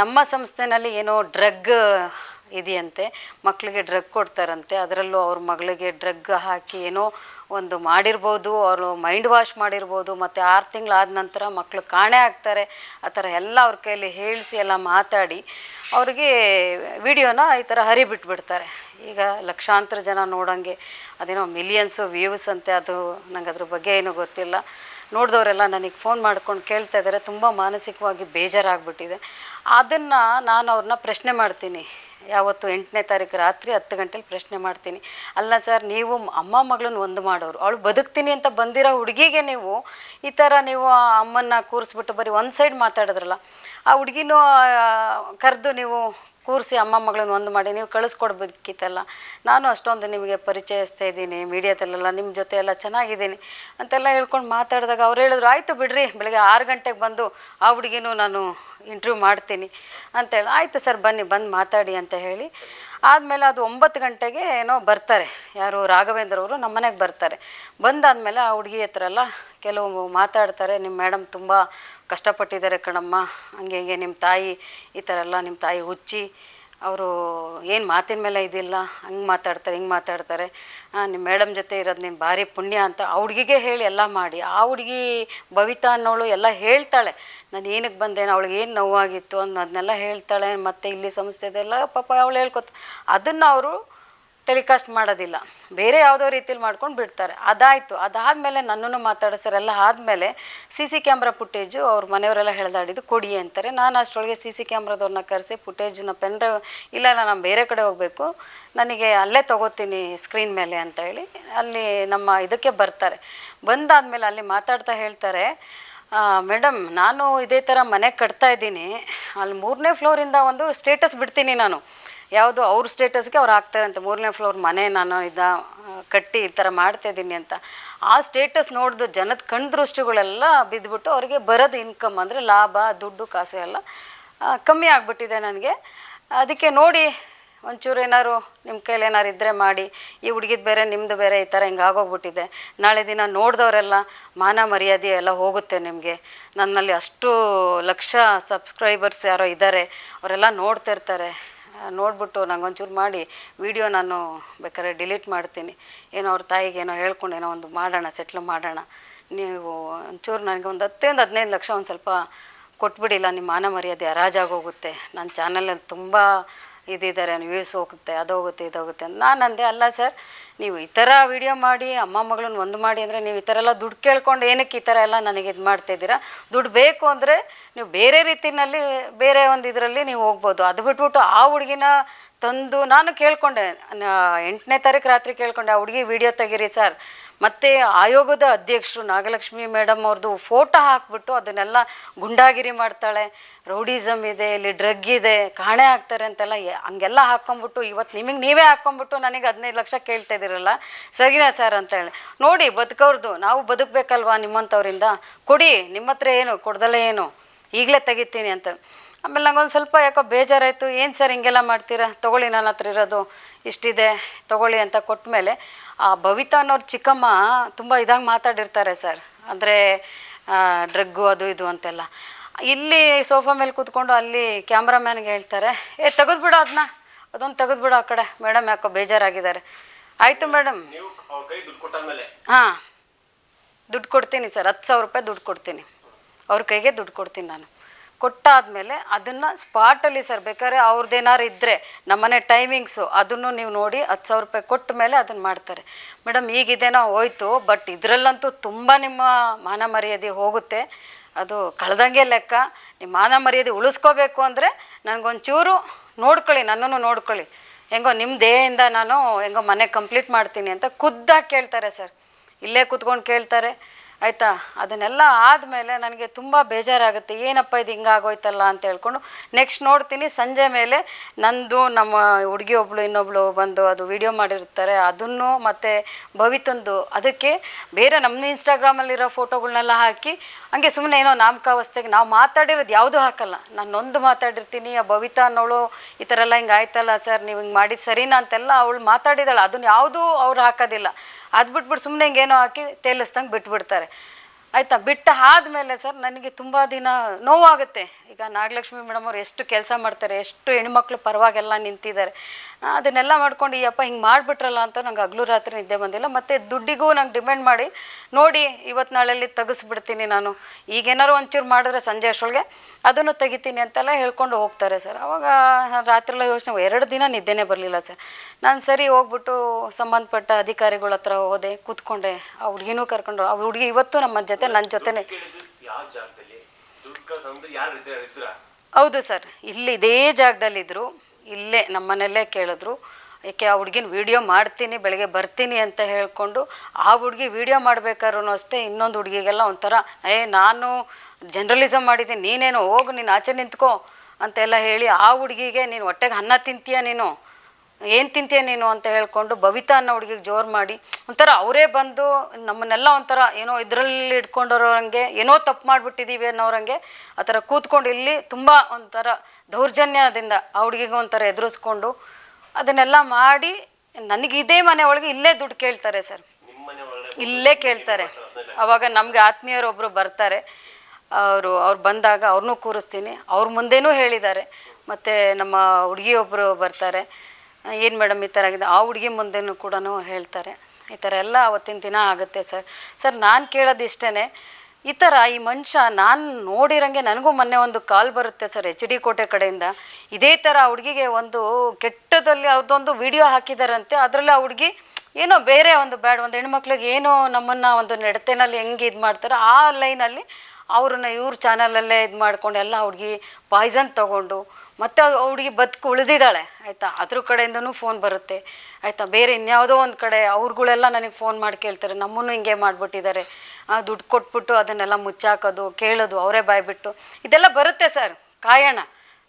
ನಮ್ಮ ಸಂಸ್ಥೆನಲ್ಲಿ ಏನೋ ಡ್ರಗ್ ಇದೆಯಂತೆ. ಮಕ್ಕಳಿಗೆ ಡ್ರಗ್ ಕೊಡ್ತಾರಂತೆ. ಅದರಲ್ಲೂ ಅವ್ರ ಮಗಳಿಗೆ ಡ್ರಗ್ ಹಾಕಿ ಏನೋ ಒಂದು ಮಾಡಿರ್ಬೋದು, ಅವರು ಮೈಂಡ್ ವಾಶ್ ಮಾಡಿರ್ಬೋದು, ಮತ್ತು ಆರು ತಿಂಗಳಾದ ನಂತರ ಮಕ್ಕಳು ಕಾಣೆ ಆಗ್ತಾರೆ. ಆ ಥರ ಎಲ್ಲ ಅವ್ರ ಕೈಯಲ್ಲಿ ಹೇಳಿಸಿ ಎಲ್ಲ ಮಾತಾಡಿ ಅವ್ರಿಗೆ ವಿಡಿಯೋನ ಈ ಥರ ಹರಿಬಿಟ್ಬಿಡ್ತಾರೆ. ಈಗ ಲಕ್ಷಾಂತರ ಜನ ನೋಡೋಂಗೆ ಅದೇನೋ ಮಿಲಿಯನ್ಸು ವ್ಯೂಸ್ ಅಂತೆ, ಅದು ನಂಗೆ ಅದ್ರ ಬಗ್ಗೆ ಏನೂ ಗೊತ್ತಿಲ್ಲ. ನೋಡಿದವರೆಲ್ಲ ನನಗೆ ಫೋನ್ ಮಾಡ್ಕೊಂಡು ಕೇಳ್ತಾ ಇದ್ದಾರೆ ತುಂಬ ಮಾನಸಿಕವಾಗಿ ಬೇಜಾರಾಗ್ಬಿಟ್ಟಿದೆ. ಅದನ್ನು ನಾನು ಅವ್ರನ್ನ ಪ್ರಶ್ನೆ ಮಾಡ್ತೀನಿ. ಯಾವತ್ತು ಎಂಟನೇ ತಾರೀಕು ರಾತ್ರಿ ಹತ್ತು ಗಂಟೆಲಿ ಪ್ರಶ್ನೆ ಮಾಡ್ತೀನಿ. ಅಲ್ಲ ಸರ್, ನೀವು ಅಮ್ಮ ಮಗಳನ್ನ ಒಂದು ಮಾಡೋರು, ಅವಳು ಬದುಕ್ತೀನಿ ಅಂತ ಬಂದಿರೋ ಹುಡುಗಿಗೆ ನೀವು ಈ ಥರ ನೀವು ಅಮ್ಮನ್ನ ಕೂರಿಸ್ಬಿಟ್ಟು ಬರೀ ಒಂದು ಸೈಡ್ ಮಾತಾಡಿದ್ರಲ್ಲ, ಆ ಹುಡುಗಿನೂ ಕರೆದು ನೀವು ಕೂರಿಸಿ ಅಮ್ಮ ಮಗಳನ್ನ ಒಂದು ಮಾಡಿ, ನೀವು ಕಳಿಸ್ಕೊಡ್ಬೇಕಿತ್ತಲ್ಲ. ನಾನು ಅಷ್ಟೊಂದು ನಿಮಗೆ ಪರಿಚಯಿಸ್ತಾ ಇದ್ದೀನಿ, ಮೀಡಿಯಾದಲ್ಲೆಲ್ಲ ನಿಮ್ಮ ಜೊತೆ ಎಲ್ಲ ಚೆನ್ನಾಗಿದ್ದೀನಿ ಅಂತೆಲ್ಲ ಹೇಳ್ಕೊಂಡು ಮಾತಾಡಿದಾಗ ಅವ್ರು ಹೇಳಿದ್ರು, ಆಯಿತು ಬಿಡ್ರಿ, ಬೆಳಗ್ಗೆ ಆರು ಗಂಟೆಗೆ ಬಂದು ಆ ಹುಡುಗಿನೂ ನಾನು ಇಂಟ್ರ್ಯೂ ಮಾಡ್ತೀನಿ. ಅಂತೇಳಿ ಆಯಿತು ಸರ್, ಬನ್ನಿ, ಬಂದು ಮಾತಾಡಿ ಅಂತ ಹೇಳಿ ಆದಮೇಲೆ ಅದು ಒಂಬತ್ತು ಗಂಟೆಗೆ ಏನೋ ಬರ್ತಾರೆ. ಯಾರು ರಾಘವೇಂದ್ರ ಅವರು ನಮ್ಮ ಮನೆಗೆ ಬರ್ತಾರೆ. ಬಂದಾದಮೇಲೆ ಆ ಹುಡುಗಿ ಹತ್ರ ಎಲ್ಲ ಕೆಲವು ಮಾತಾಡ್ತಾರೆ ನಿಮ್ಮ ಮೇಡಮ್ ತುಂಬ ಕಷ್ಟಪಟ್ಟಿದ್ದಾರೆ ಕಣಮ್ಮ. ಹಂಗೆ ಹಿಂಗೆ ನಿಮ್ಮ ತಾಯಿ ಈ ಥರ ಎಲ್ಲ ನಿಮ್ಮ ತಾಯಿ ಹುಚ್ಚಿ. ಅವರು ಏನು ಮಾತಿನ ಮೇಲೆ ಇದಿಲ್ಲ, ಹಂಗೆ ಮಾತಾಡ್ತಾರೆ, ಹಿಂಗೆ ಮಾತಾಡ್ತಾರೆ. ನಿಮ್ಮ ಮೇಡಮ್ ಜೊತೆ ಇರೋದು ನಿಮ್ಮ ಭಾರಿ ಪುಣ್ಯ ಅಂತ ಆ ಹುಡುಗಿಗೆ ಹೇಳಿ ಎಲ್ಲ ಮಾಡಿ, ಆ ಹುಡುಗಿ ಭವಿತಾ ಅನ್ನೋಳು ಎಲ್ಲ ಹೇಳ್ತಾಳೆ. ನಾನು ಏನಕ್ಕೆ ಬಂದೆ ಅವಳಿಗೆ ಏನು ನೋವಾಗಿತ್ತು ಅನ್ನೋದನ್ನೆಲ್ಲ ಹೇಳ್ತಾಳೆ, ಮತ್ತು ಇಲ್ಲಿ ಸಂಸ್ಥೆದೆಲ್ಲ ಪಾಪ ಅವಳು ಹೇಳ್ಕೊತ, ಅದನ್ನು ಅವರು ಟೆಲಿಕಾಸ್ಟ್ ಮಾಡೋದಿಲ್ಲ. ಬೇರೆ ಯಾವುದೋ ರೀತಿಯಲ್ಲಿ ಮಾಡ್ಕೊಂಡು ಬಿಡ್ತಾರೆ. ಅದಾಯಿತು. ಅದಾದಮೇಲೆ ನನ್ನನ್ನು ಮಾತಾಡಿಸ್ತಾರೆ ಎಲ್ಲ ಆದಮೇಲೆ ಸಿ ಸಿ ಕ್ಯಾಮ್ರಾ ಫುಟೇಜು ಅವ್ರ ಮನೆಯವರೆಲ್ಲ ಹೇಳ್ದಾಡಿದ್ದು ಕೊಡಿ ಅಂತಾರೆ. ನಾನು ಅಷ್ಟರೊಳಗೆ ಸಿ ಸಿ ಕ್ಯಾಮ್ರಾದವ್ರನ್ನ ಕರೆಸಿ ಫುಟೇಜ್ನ ಪೆನ್ ಡ್ರೈವ್ ಇಲ್ಲ ನಾನು ಬೇರೆ ಕಡೆ ಹೋಗಬೇಕು. ನನಗೆ ಅಲ್ಲೇ ತೊಗೋತೀನಿ ಸ್ಕ್ರೀನ್ ಮೇಲೆ ಅಂತ ಹೇಳಿ ಅಲ್ಲಿ ನಮ್ಮ ಇದಕ್ಕೆ ಬರ್ತಾರೆ. ಬಂದಾದಮೇಲೆ ಅಲ್ಲಿ ಮಾತಾಡ್ತಾ ಹೇಳ್ತಾರೆ ಮೇಡಮ್ ನಾನು ಇದೇ ಥರ ಮನೆ ಕಟ್ತಾ ಇದ್ದೀನಿ. ಅಲ್ಲಿ ಮೂರನೇ ಫ್ಲೋರಿಂದ ಒಂದು ಸ್ಟೇಟಸ್ ಬಿಡ್ತೀನಿ ನಾನು. ಯಾವುದು ಅವ್ರ ಸ್ಟೇಟಸ್ಗೆ ಅವ್ರು ಹಾಕ್ತಾರೆ ಅಂತ ಮೂರನೇ ಫ್ಲೋರ್ ಮನೆ ನಾನು ಇದ ಕಟ್ಟಿ ಈ ಥರ ಮಾಡ್ತಾ ಇದ್ದೀನಿ ಅಂತ. ಆ ಸ್ಟೇಟಸ್ ನೋಡಿದ ಜನದ ಕಣ್ದೃಷ್ಟಿಗಳೆಲ್ಲ ಬಿದ್ದುಬಿಟ್ಟು ಅವರಿಗೆ ಬರೋದು ಇನ್ಕಮ್ ಅಂದರೆ ಲಾಭ, ದುಡ್ಡು, ಕಾಸು ಎಲ್ಲ ಕಮ್ಮಿ ಆಗಿಬಿಟ್ಟಿದೆ ನನಗೆ. ಅದಕ್ಕೆ ನೋಡಿ, ಒಂಚೂರು ಏನಾದ್ರು ನಿಮ್ಮ ಕೈಲಿ ಏನಾರು ಇದ್ದರೆ ಮಾಡಿ. ಈ ಹುಡುಗಿದ್ ಬೇರೆ ನಿಮ್ಮದು ಬೇರೆ ಈ ಥರ ಹಿಂಗೆ ಆಗೋಗ್ಬಿಟ್ಟಿದೆ. ನಾಳೆ ದಿನ ನೋಡಿದವರೆಲ್ಲ ಮಾನ ಮರ್ಯಾದೆ ಎಲ್ಲ ಹೋಗುತ್ತೆ ನಿಮಗೆ. ನನ್ನಲ್ಲಿ ಅಷ್ಟು ಲಕ್ಷ ಸಬ್ಸ್ಕ್ರೈಬರ್ಸ್ ಯಾರೋ ಇದ್ದಾರೆ ಅವರೆಲ್ಲ ನೋಡ್ತಿರ್ತಾರೆ ನೋಡ್ಬಿಟ್ಟು ನಂಗೊಂಚೂರು ಮಾಡಿ ವಿಡಿಯೋ ನಾನು ಬೇಕಾದ್ರೆ ಡಿಲೀಟ್ ಮಾಡ್ತೀನಿ. ಏನೋ ಅವ್ರ ತಾಯಿಗೆ ಏನೋ ಹೇಳ್ಕೊಂಡು ಏನೋ ಒಂದು ಮಾಡೋಣ, ಸೆಟ್ಲ್ ಮಾಡೋಣ. ನೀವು ಒಂಚೂರು ನನಗೆ ಒಂದು ಹತ್ತರಿಂದ ಹದಿನೈದು ಲಕ್ಷ ಒಂದು ಸ್ವಲ್ಪ ಕೊಟ್ಬಿಡಿಲ್ಲ, ನಿಮ್ಮ ಮಾನ ಮರ್ಯಾದೆ ಹರಾಜಾಗೋಗುತ್ತೆ. ನನ್ನ ಚಾನಲಲ್ಲಿ ತುಂಬ ಇದಿದ್ದಾರೆ ವ್ಯೂಸ್ ಹೋಗುತ್ತೆ ಅದು ಹೋಗುತ್ತೆ ಇದು ಹೋಗುತ್ತೆ ಅಂತ. ನಾನು ಅಂದೆ, ಅಲ್ಲ ಸರ್, ನೀವು ಈ ಥರ ವಿಡಿಯೋ ಮಾಡಿ, ಅಮ್ಮ ಮಗಳನ್ನ ಒಂದು ಮಾಡಿ ಅಂದರೆ ನೀವು ಈ ಥರ ಎಲ್ಲ ದುಡ್ಡು ಕೇಳ್ಕೊಂಡು ಏನಕ್ಕೆ ಈ ಥರ ಎಲ್ಲ ನನಗೆ ಇದು ಮಾಡ್ತಾಯಿದ್ದೀರಾ ದುಡ್ಡು ಬೇಕು ಅಂದರೆ ನೀವು ಬೇರೆ ರೀತಿಯಲ್ಲಿ ಬೇರೆ ಒಂದು ಇದರಲ್ಲಿ ನೀವು ಹೋಗ್ಬೋದು. ಅದು ಬಿಟ್ಬಿಟ್ಟು ಆ ಹುಡುಗಿನ ತಂದು ನಾನು ಕೇಳ್ಕೊಂಡೆ. ಎಂಟನೇ ತಾರೀಕು ರಾತ್ರಿ ಕೇಳ್ಕೊಂಡೆ, ಆ ಹುಡುಗಿ ವಿಡಿಯೋ ತೆಗೀರಿ ಸರ್. ಮತ್ತು ಆಯೋಗದ ಅಧ್ಯಕ್ಷರು ನಾಗಲಕ್ಷ್ಮಿ ಮೇಡಮ್ ಅವ್ರದ್ದು ಫೋಟೋ ಹಾಕ್ಬಿಟ್ಟು ಅದನ್ನೆಲ್ಲ ಗುಂಡಾಗಿರಿ ಮಾಡ್ತಾಳೆ. ರೌಡಿಸಮ್ ಇದೆ, ಇಲ್ಲಿ ಡ್ರಗ್ ಇದೆ, ಕಾಣೆ ಹಾಕ್ತಾರೆ ಅಂತೆಲ್ಲ ಹಂಗೆಲ್ಲ ಹಾಕ್ಕೊಂಬಿಟ್ಟು ಇವತ್ತು ನಿಮಗೆ ನೀವೇ ಹಾಕ್ಕೊಂಬಿಟ್ಟು ನನಗೆ ಹದಿನೈದು ಲಕ್ಷ ಕೇಳ್ತಾ ಇದ್ದೀರಲ್ಲ? ಸರಿನಾ ಸರ್ ಅಂತ ಹೇಳಿ. ನೋಡಿ ಬದುಕವ್ರದ್ದು ನಾವು ಬದುಕಬೇಕಲ್ವಾ ನಿಮ್ಮಂಥವ್ರಿಂದ? ಕೊಡಿ ನಿಮ್ಮ ಹತ್ರ ಏನು ಕೊಡ್ದಲ್ಲೇ ಏನು? ಈಗಲೇ ತೆಗಿತೀನಿ ಅಂತ. ಆಮೇಲೆ ನಂಗೊಂದು ಸ್ವಲ್ಪ ಯಾಕೋ ಬೇಜಾರಾಯಿತು. ಏನು ಸರ್ ಹಿಂಗೆಲ್ಲ ಮಾಡ್ತೀರಾ? ತೊಗೊಳ್ಳಿ ನನ್ನ ಹತ್ರ ಇರೋದು. ಇಷ್ಟಿದೆ, ತೊಗೊಳ್ಳಿ ಅಂತ ಕೊಟ್ಟ ಮೇಲೆ ಭವಿತಾ ಅನ್ನೋರು ಚಿಕ್ಕಮ್ಮ ತುಂಬ ಇದಾಗಿ ಮಾತಾಡಿರ್ತಾರೆ ಸರ್. ಅಂದರೆ ಡ್ರಗ್ಗು ಅದು ಇದು ಅಂತೆಲ್ಲ. ಇಲ್ಲಿ ಸೋಫಾ ಮೇಲೆ ಕೂತ್ಕೊಂಡು ಅಲ್ಲಿ ಕ್ಯಾಮ್ರಾಮ್ಯಾನ್ಗೆ ಹೇಳ್ತಾರೆ ಏ ತೆಗೆದ್ಬಿಡು ಅದನ್ನ ಅದೊಂದು ತೆಗೆದ್ಬಿಡು ಆ ಕಡೆ. ಮೇಡಮ್ ಯಾಕೋ ಬೇಜಾರಾಗಿದ್ದಾರೆ. ಆಯಿತು ಮೇಡಮ್ ಹಾಂ. ದುಡ್ಡು ಕೊಡ್ತೀನಿ ಸರ್. ಹತ್ತು ಸಾವಿರ ರೂಪಾಯಿ ದುಡ್ಡು ಕೊಡ್ತೀನಿ. ಅವ್ರ ಕೈಗೆ ದುಡ್ಡು ಕೊಡ್ತೀನಿ ನಾನು. ಕೊಟ್ಟಾದಮೇಲೆ ಅದನ್ನು ಸ್ಪಾಟಲ್ಲಿ ಸರ್ ಬೇಕಾದ್ರೆ ಅವ್ರದ್ದೇನಾರು ಇದ್ದರೆ ನಮ್ಮನೆ ಟೈಮಿಂಗ್ಸು ಅದನ್ನು ನೀವು ನೋಡಿ ಹತ್ತು ಸಾವಿರ ರೂಪಾಯಿ ಕೊಟ್ಟ ಮೇಲೆ ಅದನ್ನು ಮಾಡ್ತಾರೆ. ಮೇಡಮ್ ಈಗಿದೇನೋ ಹೋಯ್ತು ಬಟ್ ಇದರಲ್ಲಂತೂ ತುಂಬ ನಿಮ್ಮ ಮಾನ ಮರ್ಯಾದೆ ಹೋಗುತ್ತೆ. ಅದು ಕಳೆದಂಗೆ ಲೆಕ್ಕ. ನಿಮ್ಮ ಮಾನ ಮರ್ಯಾದೆ ಉಳಿಸ್ಕೋಬೇಕು ಅಂದರೆ ನನಗೊಂಚೂರು ನೋಡ್ಕೊಳ್ಳಿ, ನನ್ನನ್ನು ನೋಡ್ಕೊಳ್ಳಿ. ಹೆಂಗೋ ನಿಮ್ಮ ದೇಹದಿಂದ ನಾನು ಹೆಂಗೋ ಮನೆ ಕಂಪ್ಲೀಟ್ ಮಾಡ್ತೀನಿ ಅಂತ ಖುದ್ದಾಗಿ ಕೇಳ್ತಾರೆ ಸರ್ ಇಲ್ಲೇ ಕೂತ್ಕೊಂಡು ಕೇಳ್ತಾರೆ. ಆಯಿತಾ? ಅದನ್ನೆಲ್ಲ ಆದಮೇಲೆ ನನಗೆ ತುಂಬ ಬೇಜಾರಾಗುತ್ತೆ. ಏನಪ್ಪ ಇದು ಹಿಂಗಾಗೋಯ್ತಲ್ಲ ಅಂತ ಹೇಳ್ಕೊಂಡು ನೆಕ್ಸ್ಟ್ ನೋಡ್ತೀನಿ. ಸಂಜೆ ಮೇಲೆ ನಂದು ನಮ್ಮ ಹುಡುಗಿ ಒಬ್ಳು, ಇನ್ನೊಬ್ಳು ಬಂದು ಅದು ವಿಡಿಯೋ ಮಾಡಿರ್ತಾರೆ ಅದನ್ನು ಮತ್ತು ಭವಿತಂದು ಅದಕ್ಕೆ ಬೇರೆ ನಮ್ಮ ಇನ್ಸ್ಟಾಗ್ರಾಮಲ್ಲಿರೋ ಫೋಟೋಗಳನ್ನೆಲ್ಲ ಹಾಕಿ ಹಂಗೆ ಸುಮ್ಮನೆ ಏನೋ ನಾಮಕಾವಸ್ಥೆಗೆ ನಾವು ಮಾತಾಡಿರೋದು ಯಾವುದೂ ಹಾಕಲ್ಲ. ನಾನು ನೊಂದು ಮಾತಾಡಿರ್ತೀನಿ, ಆ ಭವಿತಾ ಅನ್ನೋಳು ಈ ಥರ ಎಲ್ಲ ಹಿಂಗೆ ಆಯ್ತಲ್ಲ ಸರ್, ನೀವು ಹಿಂಗೆ ಮಾಡಿದ್ದು ಸರಿನಾ ಅಂತೆಲ್ಲ ಅವಳು ಮಾತಾಡಿದಾಳೆ. ಅದನ್ನು ಯಾವುದೂ ಅವ್ರು ಹಾಕೋದಿಲ್ಲ. ಅದು ಬಿಟ್ಬಿಟ್ಟು ಸುಮ್ಮನೆ ಹಿಂಗೇನೋ ಹಾಕಿ ತೇಲಿಸ್ದಂಗೆ ಬಿಟ್ಬಿಡ್ತಾರೆ. ಆಯಿತಾ? ಬಿಟ್ಟ ಆದಮೇಲೆ ಸರ್ ನನಗೆ ತುಂಬ ದಿನ ನೋವಾಗುತ್ತೆ. ಈಗ ನಾಗಲಕ್ಷ್ಮಿ ಮೇಡಮ್ ಅವ್ರು ಎಷ್ಟು ಕೆಲಸ ಮಾಡ್ತಾರೆ, ಎಷ್ಟು ಹೆಣ್ಮಕ್ಳು ಪರವಾಗೆಲ್ಲ ನಿಂತಿದ್ದಾರೆ. ಅದನ್ನೆಲ್ಲ ಮಾಡ್ಕೊಂಡು ಈ ಅಪ್ಪ ಹಿಂಗೆ ಮಾಡಿಬಿಟ್ರಲ್ಲ ಅಂತ ನಂಗೆ ಹಗಲು ರಾತ್ರಿ ನಿದ್ದೆ ಬಂದಿಲ್ಲ. ಮತ್ತು ದುಡ್ಡಿಗೂ ನಂಗೆ ಡಿಮ್ಯಾಂಡ್ ಮಾಡಿ ನೋಡಿ ಇವತ್ತು ನಾಳೆಲ್ಲಿ ತೆಗಿಸ್ಬಿಡ್ತೀನಿ ನಾನು. ಈಗೇನಾರು ಒಂಚೂರು ಮಾಡಿದ್ರೆ ಸಂಜೆ ಅಷ್ಟೊಳಗೆ ಅದನ್ನು ತೆಗಿತೀನಿ ಅಂತೆಲ್ಲ ಹೇಳ್ಕೊಂಡು ಹೋಗ್ತಾರೆ ಸರ್. ಅವಾಗ ನಾನ್ ರಾತ್ರಿ ಎಲ್ಲ ಯೋಚನೆ ಎರಡು ದಿನ ನಿದ್ದೆನೇ ಬರಲಿಲ್ಲ ಸರ್. ನಾನು ಸರಿ ಹೋಗ್ಬಿಟ್ಟು ಸಂಬಂಧಪಟ್ಟ ಅಧಿಕಾರಿಗಳ ಹತ್ರ ಹೋದೆ ಕೂತ್ಕೊಂಡೆ. ಆ ಹುಡುಗಿನೂ ಕರ್ಕೊಂಡು ಆ ಹುಡುಗಿ ಇವತ್ತು ನಮ್ಮ ಜೊತೆ ನನ್ನ ಜೊತೆನೆ. ಹೌದು ಸರ್. ಇಲ್ಲಿ ಇದೇ ಜಾಗದಲ್ಲಿದ್ದರು ಇಲ್ಲೇ ನಮ್ಮನೆಯಲ್ಲೇ ಕೇಳಿದ್ರು, ಏಕೆ ಆ ಹುಡುಗಿನ ವಿಡಿಯೋ ಮಾಡ್ತೀನಿ, ಬೆಳಗ್ಗೆ ಬರ್ತೀನಿ ಅಂತ ಹೇಳಿಕೊಂಡು ಆ ಹುಡುಗಿ ವಿಡಿಯೋ ಮಾಡ್ಬೇಕಾದ್ರೂ ಅಷ್ಟೇ ಇನ್ನೊಂದು ಹುಡುಗಿಗೆಲ್ಲ ಒಂಥರ, ಏ, ನಾನು ಜರ್ನಲಿಸಮ್ ಮಾಡಿದ್ದೀನಿ, ನೀನೇನು ಹೋಗು, ನೀನು ಆಚೆ ನಿಂತ್ಕೋ ಅಂತೆಲ್ಲ ಹೇಳಿ ಆ ಹುಡುಗಿಗೆ, ನೀನು ಹೊಟ್ಟೆಗೆ ಅನ್ನ ತಿಂತೀಯ ನೀನು? ಏನು ತಿಂತೀಯ ನೀನು? ಅಂತ ಹೇಳ್ಕೊಂಡು ಬವಿತಾ ಅನ್ನೋ ಹುಡುಗಿಗೆ ಜೋರು ಮಾಡಿ, ಒಂಥರ ಅವರೇ ಬಂದು ನಮ್ಮನ್ನೆಲ್ಲ ಒಂಥರ ಏನೋ ಇದರಲ್ಲಿ ಇಟ್ಕೊಂಡಿರೋರಂಗೆ ಏನೋ ತಪ್ಪು ಮಾಡಿಬಿಟ್ಟಿದ್ದೀವಿ ಅನ್ನೋರಂಗೆ ಆ ಥರ ಕೂತ್ಕೊಂಡು ಇಲ್ಲಿ ತುಂಬ ಒಂಥರ ದೌರ್ಜನ್ಯದಿಂದ ಆ ಹುಡುಗಿಗೆ ಒಂಥರ ಎದುರಿಸ್ಕೊಂಡು ಅದನ್ನೆಲ್ಲ ಮಾಡಿ, ನನಗೆ ಇದೇ ಮನೆ ಒಳಗೆ ಇಲ್ಲೇ ದುಡ್ಡು ಕೇಳ್ತಾರೆ ಸರ್. ಇಲ್ಲೇ ಕೇಳ್ತಾರೆ. ಅವಾಗ ನಮಗೆ ಆತ್ಮೀಯರೊಬ್ಬರು ಬರ್ತಾರೆ. ಅವರು, ಅವ್ರು ಬಂದಾಗ ಅವ್ರನ್ನೂ ಕೂರಿಸ್ತೀನಿ. ಅವ್ರ ಮುಂದೆನೂ ಹೇಳಿದ್ದಾರೆ. ಮತ್ತು ನಮ್ಮ ಹುಡುಗಿಯೊಬ್ಬರು ಬರ್ತಾರೆ. ಏನು ಮೇಡಮ್ ಈ ಥರ ಆಗಿದೆ? ಆ ಹುಡುಗಿ ಮುಂದೆನೂ ಕೂಡ ಹೇಳ್ತಾರೆ. ಈ ಥರ ಎಲ್ಲ ಅವತ್ತಿನ ದಿನ ಆಗುತ್ತೆ ಸರ್. ಸರ್, ನಾನು ಕೇಳೋದು ಇಷ್ಟೇ ಈ ಥರ ಈ ಮನುಷ್ಯ ನಾನು ನೋಡಿರಂಗೆ ನನಗೂ ಮೊನ್ನೆ ಒಂದು ಕಾಲ್ ಬರುತ್ತೆ ಸರ್ ಎಚ್ ಡಿ ಕೋಟೆ ಕಡೆಯಿಂದ. ಇದೇ ಥರ ಆ ಹುಡುಗಿಗೆ ಒಂದು ಕೆಟ್ಟದಲ್ಲಿ ಅವ್ರದ್ದೊಂದು ವಿಡಿಯೋ ಹಾಕಿದಾರಂತೆ, ಅದರಲ್ಲಿ ಆ ಹುಡುಗಿ ಏನೋ ಬೇರೆ ಒಂದು ಬ್ಯಾಡ್, ಒಂದು ಹೆಣ್ಮಕ್ಳಿಗೆ ಏನೋ ನಮ್ಮನ್ನು ಒಂದು ನಡತೆನಲ್ಲಿ ಹೆಂಗೆ ಇದು ಮಾಡ್ತಾರೆ ಆ ಲೈನಲ್ಲಿ ಅವ್ರನ್ನ ಇವ್ರ ಚಾನಲಲ್ಲೇ ಇದು ಮಾಡ್ಕೊಂಡು ಎಲ್ಲ ಹುಡುಗಿ ಪಾಯ್ಸನ್ ತೊಗೊಂಡು, ಮತ್ತೆ ಹುಡುಗಿ ಬದುಕು ಉಳಿದಿದ್ದಾಳೆ, ಆಯಿತಾ? ಅದ್ರ ಕಡೆಯಿಂದನೂ ಫೋನ್ ಬರುತ್ತೆ, ಆಯಿತಾ? ಬೇರೆ ಇನ್ಯಾವುದೋ ಒಂದು ಕಡೆ ಅವ್ರುಗಳೆಲ್ಲ ನನಗೆ ಫೋನ್ ಮಾಡಿ ಕೇಳ್ತಾರೆ, ನಮ್ಮನ್ನು ಹಿಂಗೆ ಮಾಡಿಬಿಟ್ಟಿದ್ದಾರೆ. ದುಡ್ಡು ಕೊಟ್ಬಿಟ್ಟು ಅದನ್ನೆಲ್ಲ ಮುಚ್ಚಾಕೋದು, ಕೇಳೋದು, ಅವರೇ ಬಾಯ್ಬಿಟ್ಟು. ಇದೆಲ್ಲ ಬರುತ್ತೆ ಸರ್, ಕಾಯೋಣ.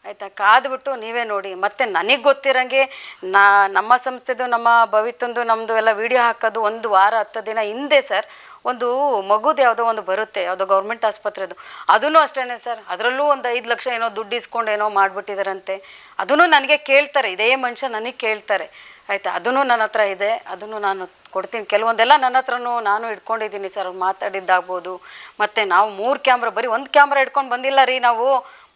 ಆಯಿತಾ? ಕಾದ್ಬಿಟ್ಟು ನೀವೇ ನೋಡಿ. ಮತ್ತು ನನಗೆ ಗೊತ್ತಿರಂಗೆ ನಾ, ನಮ್ಮ ಸಂಸ್ಥೆದು, ನಮ್ಮ ಭವಿತಂದು ನಮ್ಮದು ಎಲ್ಲ ವೀಡಿಯೋ ಹಾಕೋದು ಒಂದು ವಾರ, ಹತ್ತು ದಿನ ಹಿಂದೆ ಸರ್, ಒಂದು ಮಗುದು ಯಾವುದೋ ಒಂದು ಬರುತ್ತೆ, ಯಾವುದೋ ಗೌರ್ಮೆಂಟ್ ಆಸ್ಪತ್ರೆದು. ಅದೂ ಅಷ್ಟೇ ಸರ್. ಅದರಲ್ಲೂ ಒಂದು ಐದು ಲಕ್ಷ ಏನೋ ದುಡ್ಡು ಇಸ್ಕೊಂಡು ಏನೋ ಮಾಡಿಬಿಟ್ಟಿದಾರಂತೆ. ಅದನ್ನು ನನಗೆ ಕೇಳ್ತಾರೆ. ಇದೇ ಮನುಷ್ಯ ನನಗೆ ಕೇಳ್ತಾರೆ. ಆಯಿತಾ? ಅದೂ ನನ್ನ ಹತ್ರ ಇದೆ. ಅದನ್ನು ನಾನು ಕೊಡ್ತೀನಿ. ಕೆಲವೊಂದೆಲ್ಲ ನನ್ನ ಹತ್ರನೂ ನಾನು ಇಟ್ಕೊಂಡಿದ್ದೀನಿ ಸರ್. ಮಾತಾಡಿದ್ದಾಗ್ಬೋದು. ಮತ್ತು ನಾವು ಮೂರು ಕ್ಯಾಮ್ರಾ, ಬರೀ ಒಂದು ಕ್ಯಾಮ್ರಾ ಇಟ್ಕೊಂಡು ಬಂದಿಲ್ಲ ರೀ ನಾವು.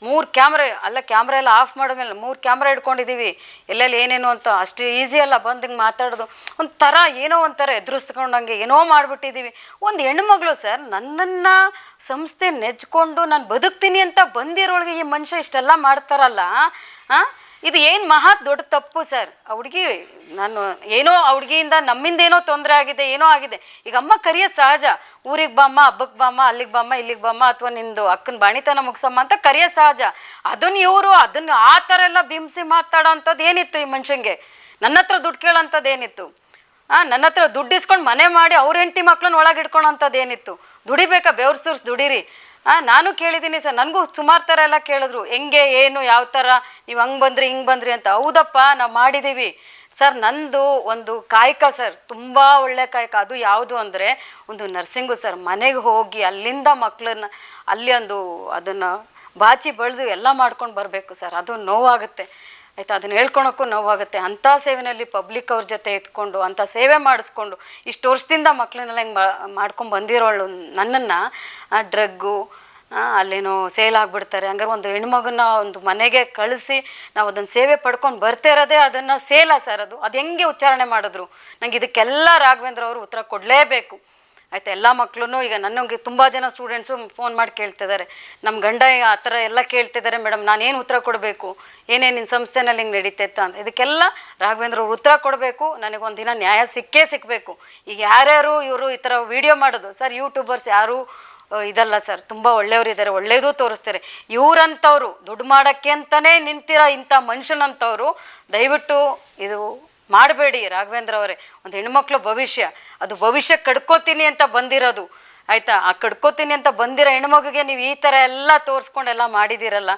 ಮೂರು ಕ್ಯಾಮ್ರಾ, ಅಲ್ಲ ಕ್ಯಾಮ್ರಾ ಎಲ್ಲ ಆಫ್ ಮಾಡಿದ್ಮೇಲೆ ಮೂರು ಕ್ಯಾಮ್ರಾ ಇಟ್ಕೊಂಡಿದ್ದೀವಿ ಎಲ್ಲೆಲ್ಲಿ ಏನೇನು ಅಂತ ಅಷ್ಟು ಈಸಿ ಅಲ್ಲ ಬಂದು ಹಿಂಗೆ ಮಾತಾಡೋದು. ಒಂಥರ ಏನೋ ಒಂಥರ ಎದುರಿಸ್ಕೊಂಡಂಗೆ ಏನೋ ಮಾಡಿಬಿಟ್ಟಿದ್ದೀವಿ. ಒಂದು ಹೆಣ್ಮಗಳು ಸರ್, ನನ್ನನ್ನು ಸಂಸ್ಥೆ ನೆಚ್ಕೊಂಡು ನಾನು ಬದುಕ್ತೀನಿ ಅಂತ ಬಂದಿರೋಳಿಗೆ ಈ ಮನುಷ್ಯ ಇಷ್ಟೆಲ್ಲ ಮಾಡ್ತಾರಲ್ಲ ಹಾಂ ಇದು ಏನು ಮಹಾ ದೊಡ್ಡ ತಪ್ಪು ಸರ್. ಆ ಹುಡುಗಿ ನಾನು ಏನೋ ಆ ಹುಡುಗಿಯಿಂದ ನಮ್ಮಿಂದ ಏನೋ ತೊಂದರೆ ಆಗಿದೆ, ಏನೋ ಆಗಿದೆ. ಈಗ ಅಮ್ಮ ಕರಿಯ ಸಹಜ. ಊರಿಗೆ ಬಾಮ್ಮ ಹಬ್ಬಕ್ಕೆ ಬಾಮ್ಮ ಅಲ್ಲಿಗೆ ಬಾಮ್ಮ ಇಲ್ಲಿಗೆ ಬಾಮ್ಮ ಅಥವಾ ನಿಂದು ಅಕ್ಕನ ಬಾಣಿತನ ಮುಗಿಸಮ್ಮ ಅಂತ ಕರಿಯ ಸಹಜ. ಅದನ್ನು ಇವರು ಅದನ್ನು ಆ ಥರ ಎಲ್ಲ ಬಿಂಬಿಸಿ ಮಾತಾಡೋ ಅಂಥದ್ದು ಏನಿತ್ತು ಈ ಮನುಷ್ಯಂಗೆ? ನನ್ನ ಹತ್ರ ದುಡ್ಡು ಕೇಳೋಂಥದ್ದು ಏನಿತ್ತು? ಹಾಂ ನನ್ನ ಹತ್ರ ದುಡ್ಡು ಇಸ್ಕೊಂಡು ಮನೆ ಮಾಡಿ ಅವ್ರ ಹೆಂಡತಿ ಮಕ್ಳನ್ನ ಒಳಗೆ ಇಟ್ಕೊಳೋಂಥದ್ದು ಏನಿತ್ತು? ದುಡಿಬೇಕಾ? ಬೆವ್ರು ಸುರ್ಸ್ ದುಡೀರಿ. ಹಾಂ ನಾನು ಕೇಳಿದ್ದೀನಿ ಸರ್. ನನಗೂ ಸುಮಾರು ಥರ ಎಲ್ಲ ಕೇಳಿದ್ರು. ಹೆಂಗೆ, ಏನು, ಯಾವ ಥರ? ನೀವು ಹಂಗೆ ಬಂದ್ರಿ, ಹಿಂಗೆ ಬಂದ್ರಿ ಅಂತ. ಹೌದಪ್ಪ, ನಾವು ಮಾಡಿದ್ದೀವಿ ಸರ್, ನಂದು ಒಂದು ಕಾಯಕ ಸರ್. ತುಂಬ ಒಳ್ಳೆ ಕಾಯಕ. ಅದು ಯಾವುದು ಅಂದರೆ, ಒಂದು ನರ್ಸಿಂಗು ಸರ್. ಮನೆಗೆ ಹೋಗಿ ಅಲ್ಲಿಂದ ಮಕ್ಕಳನ್ನ ಅಲ್ಲಿ ಒಂದು ಅದನ್ನು ಬಾಚಿ, ಬೆಳೆದು ಎಲ್ಲ ಮಾಡ್ಕೊಂಡು ಬರಬೇಕು ಸರ್. ಅದು ನೋವಾಗುತ್ತೆ. ಆಯಿತಾ? ಅದನ್ನು ಹೇಳ್ಕೊಳಕ್ಕೂ ನೋವಾಗುತ್ತೆ. ಅಂಥ ಸೇವೆನಲ್ಲಿ ಪಬ್ಲಿಕ್ ಅವ್ರ ಜೊತೆ ಎತ್ಕೊಂಡು ಅಂಥ ಸೇವೆ ಮಾಡಿಸ್ಕೊಂಡು, ಇಷ್ಟು ವರ್ಷದಿಂದ ಮಕ್ಕಳನ್ನೆಲ್ಲ ಹಿಂಗೆ ಮಾಡ್ಕೊಂಡು ಬಂದಿರೋಳು ನನ್ನನ್ನು ಡ್ರಗ್ಗು ಅಲ್ಲೇನೋ ಸೇಲ್ ಆಗಿಬಿಡ್ತಾರೆ. ಹಂಗಾರೆ ಒಂದು ಹೆಣ್ಮಗನ್ನ ಒಂದು ಮನೆಗೆ ಕಳಿಸಿ ನಾವು ಅದನ್ನು ಸೇವೆ ಪಡ್ಕೊಂಡು ಬರ್ತಾ ಇರೋದೇ ಅದನ್ನು ಸೇಲ ಸರ್ ಅದು. ಅದು ಹೆಂಗೆ ಉಚ್ಚಾರಣೆ ಮಾಡಿದ್ರು? ನಂಗೆ ಇದಕ್ಕೆಲ್ಲ ರಾಘವೇಂದ್ರ ಅವರು ಉತ್ತರ ಕೊಡಲೇಬೇಕು. ಆಯ್ತಾ, ಎಲ್ಲ ಮಕ್ಕಳು ಈಗ ನನಗೆ ತುಂಬ ಜನ ಸ್ಟೂಡೆಂಟ್ಸು ಫೋನ್ ಮಾಡಿ ಕೇಳ್ತಿದ್ದಾರೆ ನಮ್ಮ ಗಂಡ ಆ ಥರ ಎಲ್ಲ ಕೇಳ್ತಿದ್ದಾರೆ ಮೇಡಮ್ ನಾನೇನು ಉತ್ತರ ಕೊಡಬೇಕು? ಏನೇನು ನಿನ್ನ ಸಂಸ್ಥೆನಲ್ಲಿ ಹಿಂಗೆ ನಡೀತೈತ ಅಂತ? ಇದಕ್ಕೆಲ್ಲ ರಾಘವೇಂದ್ರ ಅವ್ರು ಉತ್ತರ ಕೊಡಬೇಕು, ನನಗೊಂದು ದಿನ ನ್ಯಾಯ ಸಿಕ್ಕೇ ಸಿಕ್ಕಬೇಕು ಈಗ ಯಾರ್ಯಾರು ಇವರು ಈ ಥರ ವೀಡಿಯೋ ಮಾಡೋದು, ಸರ್ ಯೂಟ್ಯೂಬರ್ಸ್ ಯಾರು ಇದಲ್ಲ ಸರ್, ತುಂಬ ಒಳ್ಳೆಯವರು ಇದ್ದಾರೆ ಒಳ್ಳೆಯದು ತೋರಿಸ್ತಾರೆ. ಇವರಂಥವ್ರು ದುಡ್ಡು ಮಾಡೋಕ್ಕೆ ಅಂತಲೇ ನಿಂತಿರೋ ಇಂಥ ಮನುಷ್ಯನಂಥವ್ರು ದಯವಿಟ್ಟು ಇದು ಮಾಡಬೇಡಿ ರಾಘವೇಂದ್ರ ಅವರೇ. ಒಂದು ಹೆಣ್ಮಕ್ಳು ಭವಿಷ್ಯ. ಅದು ಭವಿಷ್ಯ ಕಡ್ಕೋತೀನಿ ಅಂತ ಬಂದಿರೋದು. ಆಯಿತಾ? ಆ ಕಡ್ಕೋತೀನಿ ಅಂತ ಬಂದಿರೋ ಹೆಣ್ಮಗುಗೆ ನೀವು ಈ ಥರ ಎಲ್ಲ ತೋರಿಸ್ಕೊಂಡೆಲ್ಲ ಮಾಡಿದ್ದೀರಲ್ಲ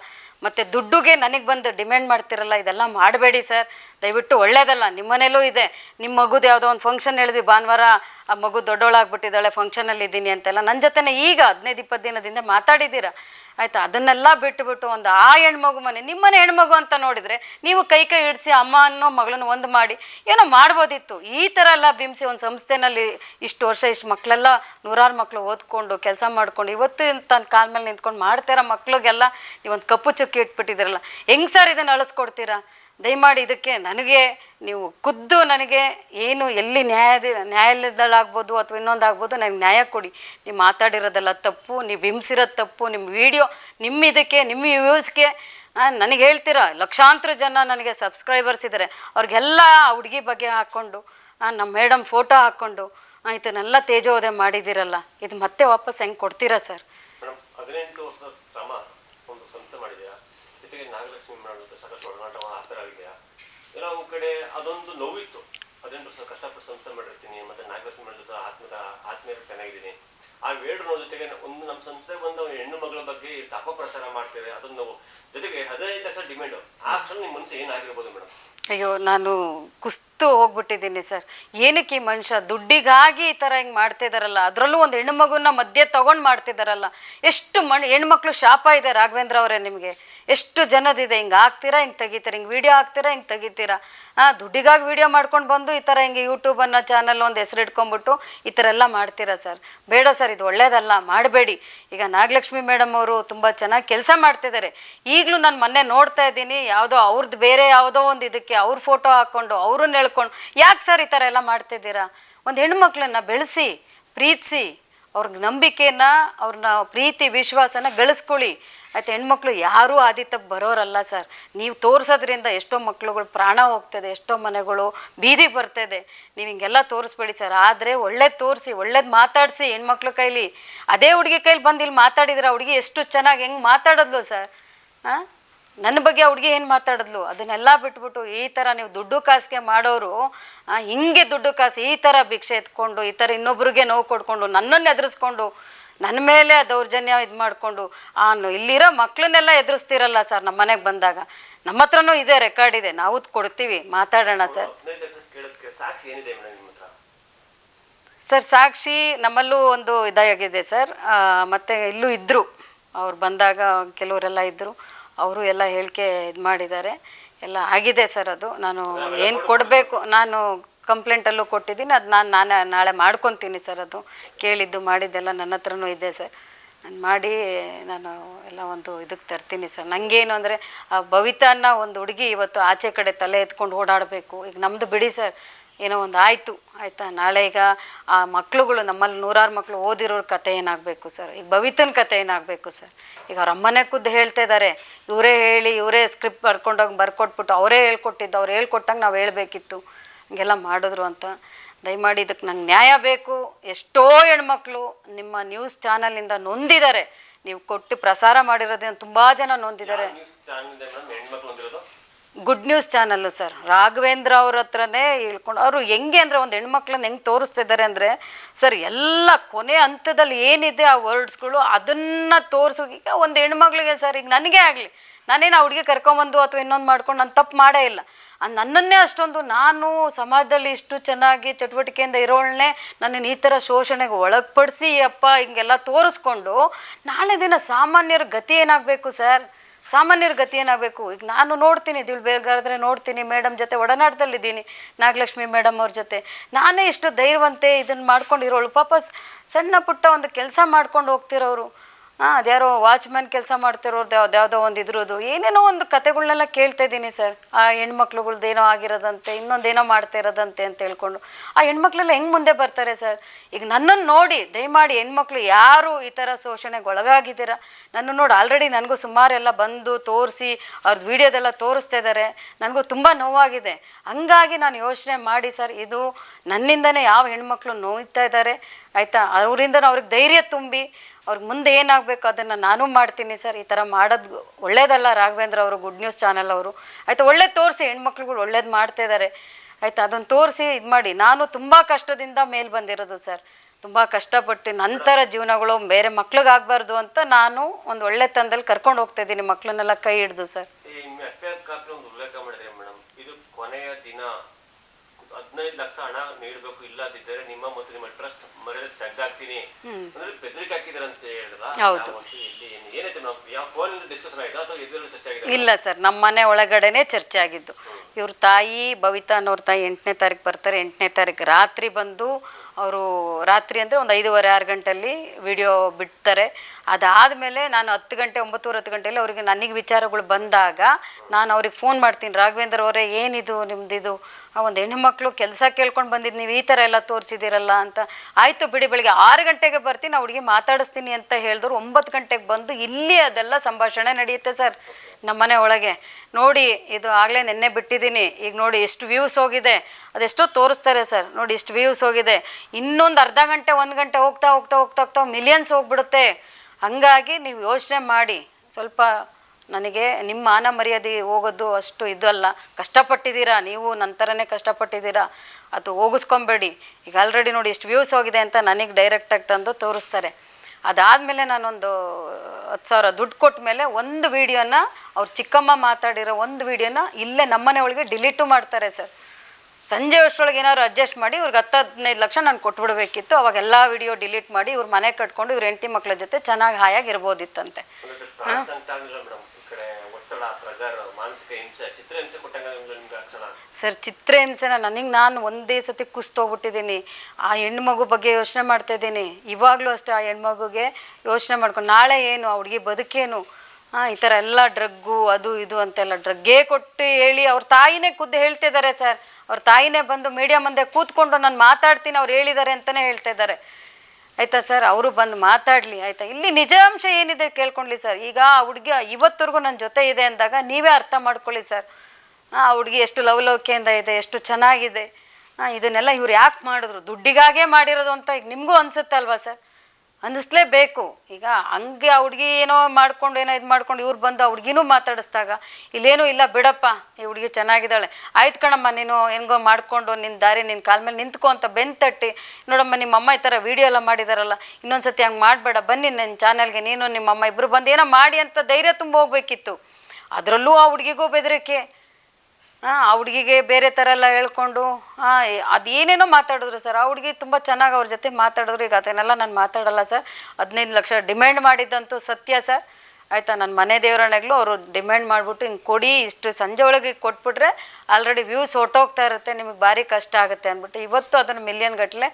ಮತ್ತು ದುಡ್ಡುಗೆ ನನಗೆ ಬಂದು ಡಿಮ್ಯಾಂಡ್ ಮಾಡ್ತಿರಲ್ಲ, ಇದೆಲ್ಲ ಮಾಡಬೇಡಿ ಸರ್. ದಯವಿಟ್ಟು ಒಳ್ಳೇದಲ್ಲ ನಿಮ್ಮ ಮನೇಲೂ ಇದೆ. ನಿಮ್ಮ ಮಗುದು ಯಾವುದೋ ಒಂದು ಫಂಕ್ಷನ್ ಹೇಳಿದ್ವಿ, ಭಾನುವಾರ ಆ ಮಗು ದೊಡ್ಡವಳಾಗ್ಬಿಟ್ಟಿದ್ದಾಳೆ ಫಂಕ್ಷನಲ್ಲಿ ಇದ್ದೀನಿ ಅಂತೆಲ್ಲ. ನನ್ನ ಜೊತೆನೇ ಈಗ ಹದಿನೈದು, ಇಪ್ಪತ್ತು ದಿನದಿಂದ ಮಾತಾಡಿದ್ದೀರಾ? ಆಯಿತಾ? ಅದನ್ನೆಲ್ಲ ಬಿಟ್ಟುಬಿಟ್ಟು ಒಂದು ಆ ಹೆಣ್ಮಗು ಮನೆ, ನಿಮ್ಮನೆ ಹೆಣ್ಮಗು ಅಂತ ನೋಡಿದರೆ ನೀವು ಕೈ ಕೈ ಇಡಿಸಿ ಅಮ್ಮ ಅನ್ನೋ ಮಗಳನ್ನು ಒಂದು ಮಾಡಿ, ಏನೋ ಮಾಡ್ಬೋದಿತ್ತು. ಈ ಥರ ಎಲ್ಲ ಬಿಂಬಿಸಿ ಒಂದು ಸಂಸ್ಥೆನಲ್ಲಿ ಇಷ್ಟು ವರ್ಷ ಇಷ್ಟು ಮಕ್ಕಳೆಲ್ಲ ನೂರಾರು ಮಕ್ಕಳು ಓದ್ಕೊಂಡು, ಕೆಲಸ ಮಾಡ್ಕೊಂಡು, ಇವತ್ತು ತನ್ನ ಕಾಲ ಮೇಲೆ ನಿಂತ್ಕೊಂಡು ಮಾಡ್ತಾರ ಮಕ್ಳಿಗೆಲ್ಲ ಒಂದು ಕಪ್ಪು ಚುಕ್ಕಿ ಇಟ್ಬಿಟ್ಟಿದ್ರಲ್ಲ ಹೆಂಗೆ ಸರ್ ಇದನ್ನು ಅಳಿಸ್ಕೊಡ್ತೀರಾ? ದಯಮಾಡಿ ಇದಕ್ಕೆ ನನಗೆ ನೀವು ಖುದ್ದು ನನಗೆ ಏನು ಎಲ್ಲಿ ನ್ಯಾಯದ ನ್ಯಾಯಾಲಯದಲ್ಲಾಗ್ಬೋದು ಅಥವಾ ಇನ್ನೊಂದು ಆಗ್ಬೋದು ನನಗೆ ನ್ಯಾಯ ಕೊಡಿ. ನೀವು ಮಾತಾಡಿರೋದೆಲ್ಲ ತಪ್ಪು, ನೀವು ಹಿಂಸಿರೋದು ತಪ್ಪು, ನಿಮ್ಮ ವಿಡಿಯೋ, ನಿಮ್ಮ ಇದಕ್ಕೆ, ನಿಮ್ಮ ವ್ಯೂಸ್ಗೆ ನನಗೆ ಹೇಳ್ತೀರಾ? ಲಕ್ಷಾಂತರ ಜನ ನನಗೆ ಸಬ್ಸ್ಕ್ರೈಬರ್ಸ್ ಇದ್ದಾರೆ. ಅವ್ರಿಗೆಲ್ಲ ಆ ಹುಡುಗಿ ಬಗ್ಗೆ ಹಾಕ್ಕೊಂಡು ನಮ್ಮ ಮೇಡಮ್ ಫೋಟೋ ಹಾಕ್ಕೊಂಡು ಇದನ್ನೆಲ್ಲ ತೇಜೋದೆ ಮಾಡಿದ್ದೀರಲ್ಲ, ಇದು ಮತ್ತೆ ವಾಪಸ್ ಹೆಂಗೆ ಕೊಡ್ತೀರಾ ಸರ್? ಹದಿನೆಂಟು ವರ್ಷದ ಶ್ರಮ ಒಂದು ಸ್ವಂತ ಮಾಡಿದ್ದೀರಾ ಜೊತೆಗೆ ನಾಗಲಕ್ಷ್ಮಿ ಮಾಡುವಂತ ಸಾಕಷ್ಟು ಒಡನಾಟ ಆ ಥರ ಆಗಿದೆಯಾ? ಏನೋ ಒಂದು ಕಡೆ ಅದೊಂದು ನೋವಿತ್ತು. ಹದಿನೆಂಟು ವರ್ಷ ಕಷ್ಟಪಟ್ಟು ಸಂಸಾರ ಮಾಡಿರ್ತೀನಿ, ಮತ್ತೆ ನಾಗಲಕ್ಷ್ಮಿ ಮಾಡಿದ ಆತ್ಮದ, ಆತ್ಮೀಯರು ಚೆನ್ನಾಗಿದ್ದೀನಿ. ಆ ವೇಡು ನೋವು ಜೊತೆಗೆ ಒಂದು ನಮ್ಮ ಸಂಸ್ಥೆಗೆ ಬಂದ ಹೆಣ್ಣು ಮಗಳ ಬಗ್ಗೆ ತಾಪ ಪ್ರಸಾರ ಮಾಡ್ತೇವೆ ಅದೊಂದು ನೋವು. ಜೊತೆಗೆ ಹದಿನೈದು ಲಕ್ಷ ಡಿಮ್ಯಾಂಡ್. ಆ ಕ್ಷಣ ನಿಮ್ಮ ಮನಸ್ಸು ಏನಾಗಿರ್ಬೋದು ಮೇಡಮ್ ಅಯ್ಯೋ, ನಾನು ಕುಸ್ತು ಹೋಗ್ಬಿಟ್ಟಿದ್ದೀನಿ ಸರ್. ಏನಕ್ಕೆ ಈ ಮನುಷ್ಯ? ದುಡ್ಡಿಗಾಗಿ ಈ ಥರ ಹಿಂಗೆ ಮಾಡ್ತಿದ್ದಾರಲ್ಲ ಅದರಲ್ಲೂ ಒಂದು ಹೆಣ್ಣು ಮಗುನ ಮಧ್ಯೆ ತೊಗೊಂಡು ಮಾಡ್ತಿದ್ದಾರಲ್ಲ ಎಷ್ಟು ಮಣ್ ಹೆಣ್ಮಕ್ಳು ಶಾಪ ಇದೆ ರಾಘವೇಂದ್ರ ಅವರೇ ನಿಮಗೆ. ಎಷ್ಟು ಜನದಿದೆ, ಹಿಂಗೆ ಹಾಕ್ತೀರಾ ಹಿಂಗೆ ತೆಗಿತೀರಾ, ಹಿಂಗೆ ವೀಡಿಯೋ ಹಾಕ್ತೀರಾ ಹಿಂಗೆ ತೆಗಿತೀರಾ? ಹಾಂ ದುಡ್ಡಿಗಾಗಿ ವೀಡಿಯೋ ಮಾಡ್ಕೊಂಡು ಬಂದು ಈ ಥರ ಹಿಂಗೆ ಯೂಟ್ಯೂಬ್ ಅನ್ನೋ ಚಾನಲ್ ಒಂದು ಹೆಸರು ಇಟ್ಕೊಂಡ್ಬಿಟ್ಟು ಈ ಥರ ಎಲ್ಲ ಮಾಡ್ತೀರಾ ಸರ್? ಬೇಡ ಸರ್, ಇದು ಒಳ್ಳೇದಲ್ಲ, ಮಾಡಬೇಡಿ. ಈಗ ನಾಗಲಕ್ಷ್ಮಿ ಮೇಡಮ್ ಅವರು ತುಂಬ ಚೆನ್ನಾಗಿ ಕೆಲಸ ಮಾಡ್ತಿದ್ದಾರೆ ಈಗಲೂ ನಾನು ಮೊನ್ನೆ ನೋಡ್ತಾ ಇದ್ದೀನಿ, ಯಾವುದೋ ಅವ್ರದ್ದು ಬೇರೆ ಯಾವುದೋ ಒಂದು ಇದಕ್ಕೆ ಅವ್ರ ಫೋಟೋ ಹಾಕ್ಕೊಂಡು ಅವ್ರನ್ನ ಹೇಳ್ಕೊಂಡು, ಯಾಕೆ ಸರ್ ಈ ಥರ ಎಲ್ಲ ಮಾಡ್ತಿದ್ದೀರಾ? ಒಂದು ಹೆಣ್ಮಕ್ಳನ್ನ ಬೆಳೆಸಿ, ಪ್ರೀತಿಸಿ, ಅವ್ರಿಗೆ ನಂಬಿಕೆನ ಅವ್ರನ್ನ ಪ್ರೀತಿ, ವಿಶ್ವಾಸನ ಗಳಿಸ್ಕೊಳ್ಳಿ. ಆಯ್ತು, ಹೆಣ್ಮಕ್ಳು ಯಾರೂ ಆದಿತ್ತಕ್ಕೆ ಬರೋರಲ್ಲ ಸರ್. ನೀವು ತೋರಿಸೋದ್ರಿಂದ ಎಷ್ಟೋ ಮಕ್ಳುಗಳು ಪ್ರಾಣ ಹೋಗ್ತದೆ, ಎಷ್ಟೋ ಮನೆಗಳು ಬೀದಿಗೆ ಬರ್ತದೆ. ನೀವು ಹಿಂಗೆಲ್ಲ ತೋರಿಸ್ಬೇಡಿ ಸರ್. ಆದರೆ ಒಳ್ಳೇದು ತೋರಿಸಿ, ಒಳ್ಳೇದು ಮಾತಾಡಿಸಿ ಹೆಣ್ಮಕ್ಳ ಕೈಲಿ. ಅದೇ ಹುಡುಗಿ ಕೈಲಿ ಬಂದು ಇಲ್ಲಿ ಮಾತಾಡಿದ್ರೆ ಹುಡುಗಿ ಎಷ್ಟು ಚೆನ್ನಾಗಿ ಹೆಂಗೆ ಮಾತಾಡಿದ್ಲು ಸರ್? ಹಾಂ ನನ್ನ ಬಗ್ಗೆ ಹುಡುಗಿ ಏನು ಮಾತಾಡಿದ್ಲು? ಅದನ್ನೆಲ್ಲ ಬಿಟ್ಬಿಟ್ಟು ಈ ಥರ ನೀವು ದುಡ್ಡು ಕಾಸಿಗೆ ಮಾಡೋರು ಹಿಂಗೆ ದುಡ್ಡು ಕಾಸು ಈ ಥರ ಭಿಕ್ಷೆ ಎತ್ಕೊಂಡು, ಈ ಥರ ಇನ್ನೊಬ್ರಿಗೆ ನೋವು ಕೊಡ್ಕೊಂಡು, ನನ್ನನ್ನು ಎದುರಿಸ್ಕೊಂಡು ನನ್ನ ಮೇಲೆ ದೌರ್ಜನ್ಯ ಇದು ಮಾಡಿಕೊಂಡು ಆ ಇಲ್ಲಿರೋ ಮಕ್ಕಳನ್ನೆಲ್ಲ ಎದುರಿಸ್ತೀರಲ್ಲ ಸರ್ ನಮ್ಮ ಮನೆಗೆ ಬಂದಾಗ. ನಮ್ಮ ಹತ್ರನೂ ಇದೆ ರೆಕಾರ್ಡ್ ಇದೆ ನಾವು ಕೊಡ್ತೀವಿ ಮಾತಾಡೋಣ ಸರ್. ಸರ್ ಸಾಕ್ಷಿ ನಮ್ಮಲ್ಲೂ ಒಂದು ಇದಾಗಿದೆ ಸರ್ ಮತ್ತೆ ಇಲ್ಲೂ ಇದ್ದರು ಅವ್ರು ಬಂದಾಗ ಕೆಲವರೆಲ್ಲ ಇದ್ದರು ಅವರು ಎಲ್ಲ ಹೇಳಿಕೆ ಇದು ಮಾಡಿದ್ದಾರೆ. ಎಲ್ಲ ಆಗಿದೆ ಸರ್ ಅದು ನಾನು ಏನು ಕೊಡಬೇಕು ನಾನು ಕಂಪ್ಲೇಂಟಲ್ಲೂ ಕೊಟ್ಟಿದ್ದೀನಿ. ಅದು ನಾನು ನಾನು ನಾಳೆ ಮಾಡ್ಕೊತೀನಿ ಸರ್ ಅದು. ಕೇಳಿದ್ದು ಮಾಡಿದ್ದೆಲ್ಲ ನನ್ನ ಹತ್ರನೂ ಇದೆ ಸರ್. ನಾನು ಮಾಡಿ ನಾನು ಎಲ್ಲ ಒಂದು ಇದಕ್ಕೆ ತರ್ತೀನಿ ಸರ್. ನನಗೇನು ಅಂದರೆ ಆ ಭವಿತಾನ ಒಂದು ಹುಡುಗಿ ಇವತ್ತು ಆಚೆ ಕಡೆ ತಲೆ ಎತ್ಕೊಂಡು ಓಡಾಡಬೇಕು. ಈಗ ನಮ್ಮದು ಬಿಡಿ ಸರ್. ಏನೋ ಒಂದು ಆಯಿತು. ಆಯಿತಾ? ನಾಳೆ ಈಗ ಆ ಮಕ್ಳುಗಳು ನಮ್ಮಲ್ಲಿ ನೂರಾರು ಮಕ್ಕಳು ಓದಿರೋರ ಕತೆ ಏನಾಗಬೇಕು ಸರ್? ಈಗ ಭವಿತನ ಕತೆ ಏನಾಗಬೇಕು ಸರ್? ಈಗ ಅವ್ರ ಅಮ್ಮನೇ ಖುದ್ದು ಹೇಳ್ತಾ ಇದ್ದಾರೆ ಇವರೇ ಹೇಳಿ, ಇವರೇ ಸ್ಕ್ರಿಪ್ಟ್ ಬರ್ಕೊಂಡೋಗಿ ಬರ್ಕೊಟ್ಬಿಟ್ಟು ಅವರೇ ಹೇಳ್ಕೊಟ್ಟಿದ್ದು. ಅವ್ರು ಹೇಳ್ಕೊಟ್ಟಂಗೆ ನಾವು ಹೇಳಬೇಕಿತ್ತು. ಹಿಂಗೆಲ್ಲ ಮಾಡಿದ್ರು ಅಂತ ದಯಮಾಡಿ ಇದಕ್ಕೆ ನಂಗೆ ನ್ಯಾಯ ಬೇಕು. ಎಷ್ಟೋ ಹೆಣ್ಮಕ್ಳು ನಿಮ್ಮ ನ್ಯೂಸ್ ಚಾನಲಿಂದ ನೊಂದಿದ್ದಾರೆ. ನೀವು ಕೊಟ್ಟು ಪ್ರಸಾರ ಮಾಡಿರೋದೇ ತುಂಬ ಜನ ನೊಂದಿದ್ದಾರೆ. Good news channel sir. Raghavendra ಅವ್ರ ಹತ್ರನೇ ಹೇಳ್ಕೊಂಡು ಅವರು ಹೆಂಗೆ ಅಂದರೆ ಒಂದು ಹೆಣ್ಮಕ್ಳನ್ನ ಹೆಂಗೆ ತೋರಿಸ್ತಿದ್ದಾರೆ ಅಂದರೆ ಸರ್ ಎಲ್ಲ ಕೊನೆ ಹಂತದಲ್ಲಿ ಏನಿದೆ ಆ ವರ್ಡ್ಸ್ಗಳು ಅದನ್ನು ತೋರಿಸೋ. ಈಗ ಒಂದು ಹೆಣ್ಮಕ್ಳಿಗೆ ಸರ್ ಈಗ ನನಗೆ ಆಗಲಿ. ನಾನೇನು ಆ ಹುಡುಗಿ ಕರ್ಕೊಂಬಂದು ಅಥವಾ ಇನ್ನೊಂದು ಮಾಡ್ಕೊಂಡು ನಾನು ತಪ್ಪು ಮಾಡೇ ಇಲ್ಲ. ನನ್ನನ್ನೇ ಅಷ್ಟೊಂದು ನಾನು ಸಮಾಜದಲ್ಲಿ ಇಷ್ಟು ಚೆನ್ನಾಗಿ ಚಟುವಟಿಕೆಯಿಂದ ಇರೋಳನ್ನೇ ನನ್ನನ್ನು ಈ ಥರ ಶೋಷಣೆಗೆ ಒಳಪಡಿಸಿ ಅಪ್ಪ, ಹಿಂಗೆಲ್ಲ ತೋರಿಸ್ಕೊಂಡು ನಾಳೆ ದಿನ ಸಾಮಾನ್ಯರ ಗತಿ ಏನಾಗಬೇಕು ಸರ್? ಸಾಮಾನ್ಯರ ಗತಿ ಏನಾಗಬೇಕು? ಈಗ ನಾನು ನೋಡ್ತೀನಿ ದಿಳ್ ಬೇಗಾದ್ರೆ ನೋಡ್ತೀನಿ, ಮೇಡಮ್ ಜೊತೆ ಒಡನಾಟದಲ್ಲಿದ್ದೀನಿ, ನಾಗಲಕ್ಷ್ಮಿ ಮೇಡಮ್ ಅವ್ರ ಜೊತೆ. ನಾನೇ ಇಷ್ಟು ಧೈರ್ಯವಂತೆ ಇದನ್ನು ಮಾಡ್ಕೊಂಡಿರೋಳು. ಪಾಪ ಸಣ್ಣ ಪುಟ್ಟ ಒಂದು ಕೆಲಸ ಮಾಡ್ಕೊಂಡು ಹೋಗ್ತಿರೋರು. ಹಾಂ ಅದ್ಯಾರೋ ವಾಚ್ಮ್ಯಾನ್ ಕೆಲಸ ಮಾಡ್ತಿರೋರ್ದು ಯಾವ್ದು ಯಾವುದೋ ಒಂದು ಇದ್ರದ್ದು. ಏನೇನೋ ಒಂದು ಕತೆಗಳನ್ನೆಲ್ಲ ಕೇಳ್ತಾ ಇದ್ದೀನಿ ಸರ್. ಆ ಹೆಣ್ಮಕ್ಳುಗಳ್ದು ಏನೋ ಆಗಿರೋದಂತೆ ಇನ್ನೊಂದೇನೋ ಮಾಡ್ತಾ ಇರೋದಂತೆ ಅಂತ ಹೇಳ್ಕೊಂಡು. ಆ ಹೆಣ್ಮಕ್ಳೆಲ್ಲ ಹೆಂಗೆ ಮುಂದೆ ಬರ್ತಾರೆ ಸರ್? ಈಗ ನನ್ನನ್ನು ನೋಡಿ, ದಯಮಾಡಿ ಹೆಣ್ಮಕ್ಳು ಯಾರು ಈ ಥರ ಶೋಷಣೆಗೆ ಒಳಗಾಗಿದ್ದೀರ? ನನ್ನ ನೋಡಿ ಆಲ್ರೆಡಿ ನನಗೂ ಸುಮಾರೆಲ್ಲ ಬಂದು ತೋರಿಸಿ ಅವ್ರದ್ದು ವೀಡಿಯೋದೆಲ್ಲ ತೋರಿಸ್ತಾ ಇದ್ದಾರೆ ನನಗೂ ತುಂಬ ನೋವಾಗಿದೆ. ಹಂಗಾಗಿ ನಾನು ಯೋಚನೆ ಮಾಡಿ ಸರ್, ಇದು ನನ್ನಿಂದನೇ ಯಾವ ಹೆಣ್ಮಕ್ಳು ನೋಯ್ತಾ ಇದ್ದಾರೆ ಆಯಿತಾ? ಅವರಿಂದ ಅವ್ರಿಗೆ ಧೈರ್ಯ ತುಂಬಿ ಅವ್ರಿಗೆ ಮುಂದೆ ಏನಾಗಬೇಕು ಅದನ್ನು ನಾನು ಮಾಡ್ತೀನಿ ಸರ್, ಈ ಥರ ಮಾಡೋದು ಒಳ್ಳೇದಲ್ಲ ರಾಘವೇಂದ್ರ ಅವರು ಗುಡ್ ನ್ಯೂಸ್ ಚಾನಲ್ ಅವರು. ಆಯಿತಾ, ಒಳ್ಳೇದು ತೋರಿಸಿ, ಹೆಣ್ಮಕ್ಳುಗಳು ಒಳ್ಳೇದು ಮಾಡ್ತಾ ಇದ್ದಾರೆ ಆಯಿತಾ ಅದನ್ನು ತೋರಿಸಿ, ಇದು ಮಾಡಿ. ನಾನು ತುಂಬ ಕಷ್ಟದಿಂದ ಮೇಲೆ ಬಂದಿರೋದು ಸರ್. ತುಂಬ ಕಷ್ಟಪಟ್ಟು ನಂತರ ಜೀವನಗಳು ಬೇರೆ ಮಕ್ಳಿಗಾಗಬಾರ್ದು ಅಂತ ನಾನು ಒಂದು ಒಳ್ಳೆ ತಂದಲ್ಲಿ ಕರ್ಕೊಂಡು ಹೋಗ್ತಾ ಇದ್ದೀನಿ ಮಕ್ಕಳನ್ನೆಲ್ಲ ಕೈ ಹಿಡ್ದು ಸರ್ ಈ ನಿಮ್ಮ ಎಫ್ ಐ ಆರ್ ಕಾಪಿ ಒಂದು ಉಲ್ಲೇಖ ಮಾಡಿದೆ ಮೇಡಮ್ ಇದು ಕೊನೆಯ ದಿನ ಹದಿನೈದು ಲಕ್ಷ ಹಣ ನೀಡಬೇಕು ಇಲ್ಲದಿದ್ದರೆ ನಿಮ್ಮ ಮತ್ತು ನಿಮ್ಮ ಟ್ರಸ್ಟ್ ಮರ್ಯಾದೆ ತೆಗ್ದಾಕ್ತೀನಿ. ಅಂದ್ರೆ ಬೆದರಿಕೆ ಹಾಕಿದಾರೆ ಅಂತ ಹೇಳಿದ್ರ. ಇಲ್ಲಿ ಏನೈತೆ ಯಾವ ಫೋನ್ ಡಿಸ್ಕಷನ್ ಅಥವಾ ಎದುರಲ್ಲಿ ಚರ್ಚೆ ಆಗಿದೆ ಇಲ್ಲ ಸರ್ ನಮ್ಮ ಮನೆ ಒಳಗಡೆನೆ ಚರ್ಚೆ ಆಗಿದ್ದು. ಇವ್ರ ತಾಯಿ ಭವಿತಾ ಅನ್ನೋರ ತಾಯಿ ಎಂಟನೇ ತಾರೀಕು ಬರ್ತಾರೆ ಎಂಟನೇ ತಾರೀಕು ರಾತ್ರಿ ಬಂದು ಅವರು ರಾತ್ರಿ ಅಂದರೆ ಒಂದು ಐದೂವರೆ, ಆರು ಗಂಟೆಯಲ್ಲಿ ವಿಡಿಯೋ ಬಿಡ್ತಾರೆ. ಅದಾದಮೇಲೆ ನಾನು ಹತ್ತು ಗಂಟೆ, ಒಂಬತ್ತೂವರೆ, ಹತ್ತು ಗಂಟೆಯಲ್ಲಿ ಅವರಿಗೆ ನನಗೆ ವಿಚಾರಗಳು ಬಂದಾಗ ನಾನು ಅವ್ರಿಗೆ ಫೋನ್ ಮಾಡ್ತೀನಿ. ರಾಘವೇಂದ್ರ ಅವರೇ, ಏನಿದು ಆ ಒಂದು ಹೆಣ್ಣುಮಕ್ಳು ಕೆಲಸ ಕೇಳ್ಕೊಂಡು ಬಂದಿದ್ದು, ನೀವು ಈ ಥರ ಎಲ್ಲ ತೋರಿಸಿದ್ದೀರಲ್ಲ ಅಂತ. ಆಯಿತು ಬಿಡಿ, ಬೆಳಿಗ್ಗೆ ಆರು ಗಂಟೆಗೆ ಬರ್ತೀನಿ ಹುಡುಗಿ ಮಾತಾಡಿಸ್ತೀನಿ ಅಂತ ಹೇಳಿದ್ರು ಒಂಬತ್ತು ಗಂಟೆಗೆ ಬಂದು ಇಲ್ಲಿ ಅದೆಲ್ಲ ಸಂಭಾಷಣೆ ನಡೆಯುತ್ತೆ ಸರ್. ನಮ್ಮನೆ ಒಳಗೆ. ನೋಡಿ, ಇದು ಆಗಲೇ ನೆನ್ನೆ ಬಿಟ್ಟಿದ್ದೀನಿ. ಈಗ ನೋಡಿ ಎಷ್ಟು ವ್ಯೂಸ್ ಹೋಗಿದೆ. ಅದೆಷ್ಟೋ ತೋರಿಸ್ತಾರೆ ಸರ್. ನೋಡಿ, ಇಷ್ಟು ವ್ಯೂಸ್ ಹೋಗಿದೆ. ಇನ್ನೊಂದು ಅರ್ಧ ಗಂಟೆ, ಒಂದು ಗಂಟೆ ಹೋಗ್ತಾ ಹೋಗ್ತಾ ಹೋಗ್ತಾ ಹೋಗ್ತಾ ಮಿಲಿಯನ್ಸ್ ಹೋಗ್ಬಿಡುತ್ತೆ. ಹಂಗಾಗಿ ನೀವು ಯೋಚನೆ ಮಾಡಿ. ಸ್ವಲ್ಪ ನನಗೆ ನಿಮ್ಮ ಮಾನ ಮರ್ಯಾದೆ ಹೋಗೋದು ಅಷ್ಟು ಇದಲ್ಲ ಕಷ್ಟಪಟ್ಟಿದ್ದೀರಾ? ನೀವು ನನ್ನ ಥರನೇ ಕಷ್ಟಪಟ್ಟಿದ್ದೀರಾ? ಅದು ಹೋಗಿಸ್ಕೊಬೇಡಿ. ಈಗ ಆಲ್ರೆಡಿ ನೋಡಿ ಎಷ್ಟು ವ್ಯೂಸ್ ಹೋಗಿದೆ ಅಂತ ನನಗೆ ಡೈರೆಕ್ಟಾಗಿ ತಂದು ತೋರಿಸ್ತಾರೆ. ಅದಾದಮೇಲೆ ನಾನೊಂದು ಹತ್ತು ಸಾವಿರ ದುಡ್ಡು ಕೊಟ್ಟ ಮೇಲೆ ಒಂದು ವಿಡಿಯೋನ ಅವ್ರು ಚಿಕ್ಕಮ್ಮ ಮಾತಾಡಿರೋ ಒಂದು ವಿಡಿಯೋನ ಇಲ್ಲೇ ನಮ್ಮನೆ ಒಳಗೆ ಡಿಲೀಟು ಮಾಡ್ತಾರೆ ಸರ್. ಸಂಜೆ ಅಷ್ಟರೊಳಗೆ ಏನಾದ್ರು ಅಡ್ಜಸ್ಟ್ ಮಾಡಿ ಇವ್ರಿಗೆ ಹತ್ತು ಹದಿನೈದು ಲಕ್ಷ ನಾನು ಕೊಟ್ಬಿಡ್ಬೇಕಿತ್ತು. ಅವಾಗ ಎಲ್ಲ ವಿಡಿಯೋ ಡಿಲೀಟ್ ಮಾಡಿ ಇವ್ರ ಮನೆ ಕಟ್ಕೊಂಡು ಇವ್ರ ಹೆಂಡತಿ ಮಕ್ಕಳ ಜೊತೆ ಚೆನ್ನಾಗಿ ಹಾಯಾಗಿ ಹಿಂಸೆ ಚಿತ್ರ ಸರ್, ಚಿತ್ರಹಿಂಸೆನ ನನಗೆ ನಾನು ಒಂದೇ ಸತಿ ಕುಸ್ತೋಗ್ಬಿಟ್ಟಿದ್ದೀನಿ. ಆ ಹೆಣ್ಮಗು ಬಗ್ಗೆ ಯೋಚನೆ ಮಾಡ್ತಾ ಇದ್ದೀನಿ. ಇವಾಗಲೂ ಅಷ್ಟೇ ಆ ಹೆಣ್ಮಗುಗೆ ಯೋಚನೆ ಮಾಡ್ಕೊಂಡು ನಾಳೆ ಏನು, ಆ ಹುಡುಗಿ ಬದುಕೇನು? ಹಾಂ ಈ ಥರ ಎಲ್ಲ ಡ್ರಗ್ಗು, ಅದು ಇದು ಅಂತೆಲ್ಲ ಡ್ರಗ್ಗೇ ಕೊಟ್ಟು ಹೇಳಿ ಅವ್ರ ತಾಯಿನೇ ಖುದ್ದು ಹೇಳ್ತಿದ್ದಾರೆ ಸರ್. ಅವ್ರ ತಾಯಿನೇ ಬಂದು ಮೀಡಿಯಾ ಮುಂದೆ ಕೂತ್ಕೊಂಡು ನಾನು ಮಾತಾಡ್ತೀನಿ, ಅವ್ರು ಹೇಳಿದ್ದಾರೆ ಅಂತಲೇ ಹೇಳ್ತಾ ಇದ್ದಾರೆ. ಆಯ್ತಾ ಸರ್? ಅವರು ಬಂದು ಮಾತಾಡಲಿ, ಆಯ್ತಾ? ಇಲ್ಲಿ ನಿಜಾಂಶ ಏನಿದೆ ಕೇಳ್ಕೊಳ್ಳಿ ಸರ್? ಈಗ ಆ ಹುಡುಗಿ ಇವತ್ತರೆಗೂ ನನ್ನ ಜೊತೆ ಇದೆ ಅಂದಾಗ ನೀವೇ ಅರ್ಥ ಮಾಡ್ಕೊಳ್ಳಿ ಸರ್. ಆ ಹುಡುಗಿ ಎಷ್ಟು ಲವಲವಿಕೆಯಿಂದ ಇದೆ, ಎಷ್ಟು ಚೆನ್ನಾಗಿದೆ. ಇದನ್ನೆಲ್ಲ ಇವ್ರು ಯಾಕೆ ಮಾಡಿದ್ರು? ದುಡ್ಡಿಗಾಗೇ ಮಾಡಿರೋದು ಅಂತ ಈಗ ನಿಮಗೂ ಅನಿಸುತ್ತಲ್ವಾ ಸರ್? ಅನ್ನಿಸ್ಲೇಬೇಕು ಈಗ ಹಂಗೆ ಆ ಹುಡುಗಿ ಏನೋ ಮಾಡ್ಕೊಂಡು, ಏನೋ ಇದು ಮಾಡ್ಕೊಂಡು ಇವ್ರು ಬಂದು ಆ ಹುಡುಗಿನೂ ಮಾತಾಡಿಸ್ದಾಗ ಇಲ್ಲೇನೂ ಇಲ್ಲ, ಬಿಡಪ್ಪ, ಈ ಹುಡುಗಿ ಚೆನ್ನಾಗಿದ್ದಾಳೆ. ಆಯ್ತು ಕಣಮ್ಮ, ನೀನು ಹೆಂಗೋ ಮಾಡಿಕೊಂಡು ನಿನ್ನ ದಾರಿ ನಿನ್ನ ಕಾಲ ಮೇಲೆ ನಿಂತ್ಕೊ ಅಂತ ತಟ್ಟಿ. ನೋಡಮ್ಮ, ನಿಮ್ಮ ಅಮ್ಮ ಈ ಥರ ವೀಡಿಯೋ ಎಲ್ಲ ಮಾಡಿದಾರಲ್ಲ ಇನ್ನೊಂದು ಸತಿ ಹಂಗೆ ಮಾಡಬೇಡ, ಬನ್ನಿ ನನ್ನ ಚಾನಲ್ಗೆ, ನೀನು, ನಿಮ್ಮ ಅಮ್ಮ ಇಬ್ಬರು ಬಂದು ಏನೋ ಮಾಡಿ ಅಂತ ಧೈರ್ಯ ತುಂಬ ಹೋಗ್ಬೇಕಿತ್ತು ಅದರಲ್ಲೂ ಆ ಹುಡುಗಿಗೂ ಬೆದರಿಕೆ. ಆ ಹುಡುಗಿಗೆ ಬೇರೆ ಥರ ಎಲ್ಲ ಹೇಳ್ಕೊಂಡು ಅದೇನೇನೋ ಮಾತಾಡಿದ್ರು ಸರ್. ಆ ಹುಡುಗಿ ತುಂಬ ಚೆನ್ನಾಗಿ ಅವ್ರ ಜೊತೆ ಮಾತಾಡಿದ್ರು. ಈಗ ಅದನ್ನೆಲ್ಲ ನಾನು ಮಾತಾಡಲ್ಲ ಸರ್. ಹದಿನೈದು ಲಕ್ಷ ಡಿಮ್ಯಾಂಡ್ ಮಾಡಿದ್ದಂತೂ ಸತ್ಯ ಸರ್. ಆಯಿತಾ ನನ್ನ ಮನೆ ದೇವರಣೆಗಳು ಅವರು ಡಿಮ್ಯಾಂಡ್ ಮಾಡಿಬಿಟ್ಟು ಹಿಂಗೆ ಕೊಡಿ, ಇಷ್ಟು ಸಂಜೆ ಒಳಗೆ ಕೊಟ್ಬಿಟ್ರೆ ಆಲ್ರೆಡಿ ವ್ಯೂಸ್ ಹೊಟ್ಟೋಗ್ತಾ ಇರುತ್ತೆ, ನಿಮಗೆ ಭಾರಿ ಕಷ್ಟ ಆಗುತ್ತೆ ಅಂದ್ಬಿಟ್ಟು ಇವತ್ತು ಅದನ್ನು ಮಿಲಿಯನ್ ಗಟ್ಟಲೆ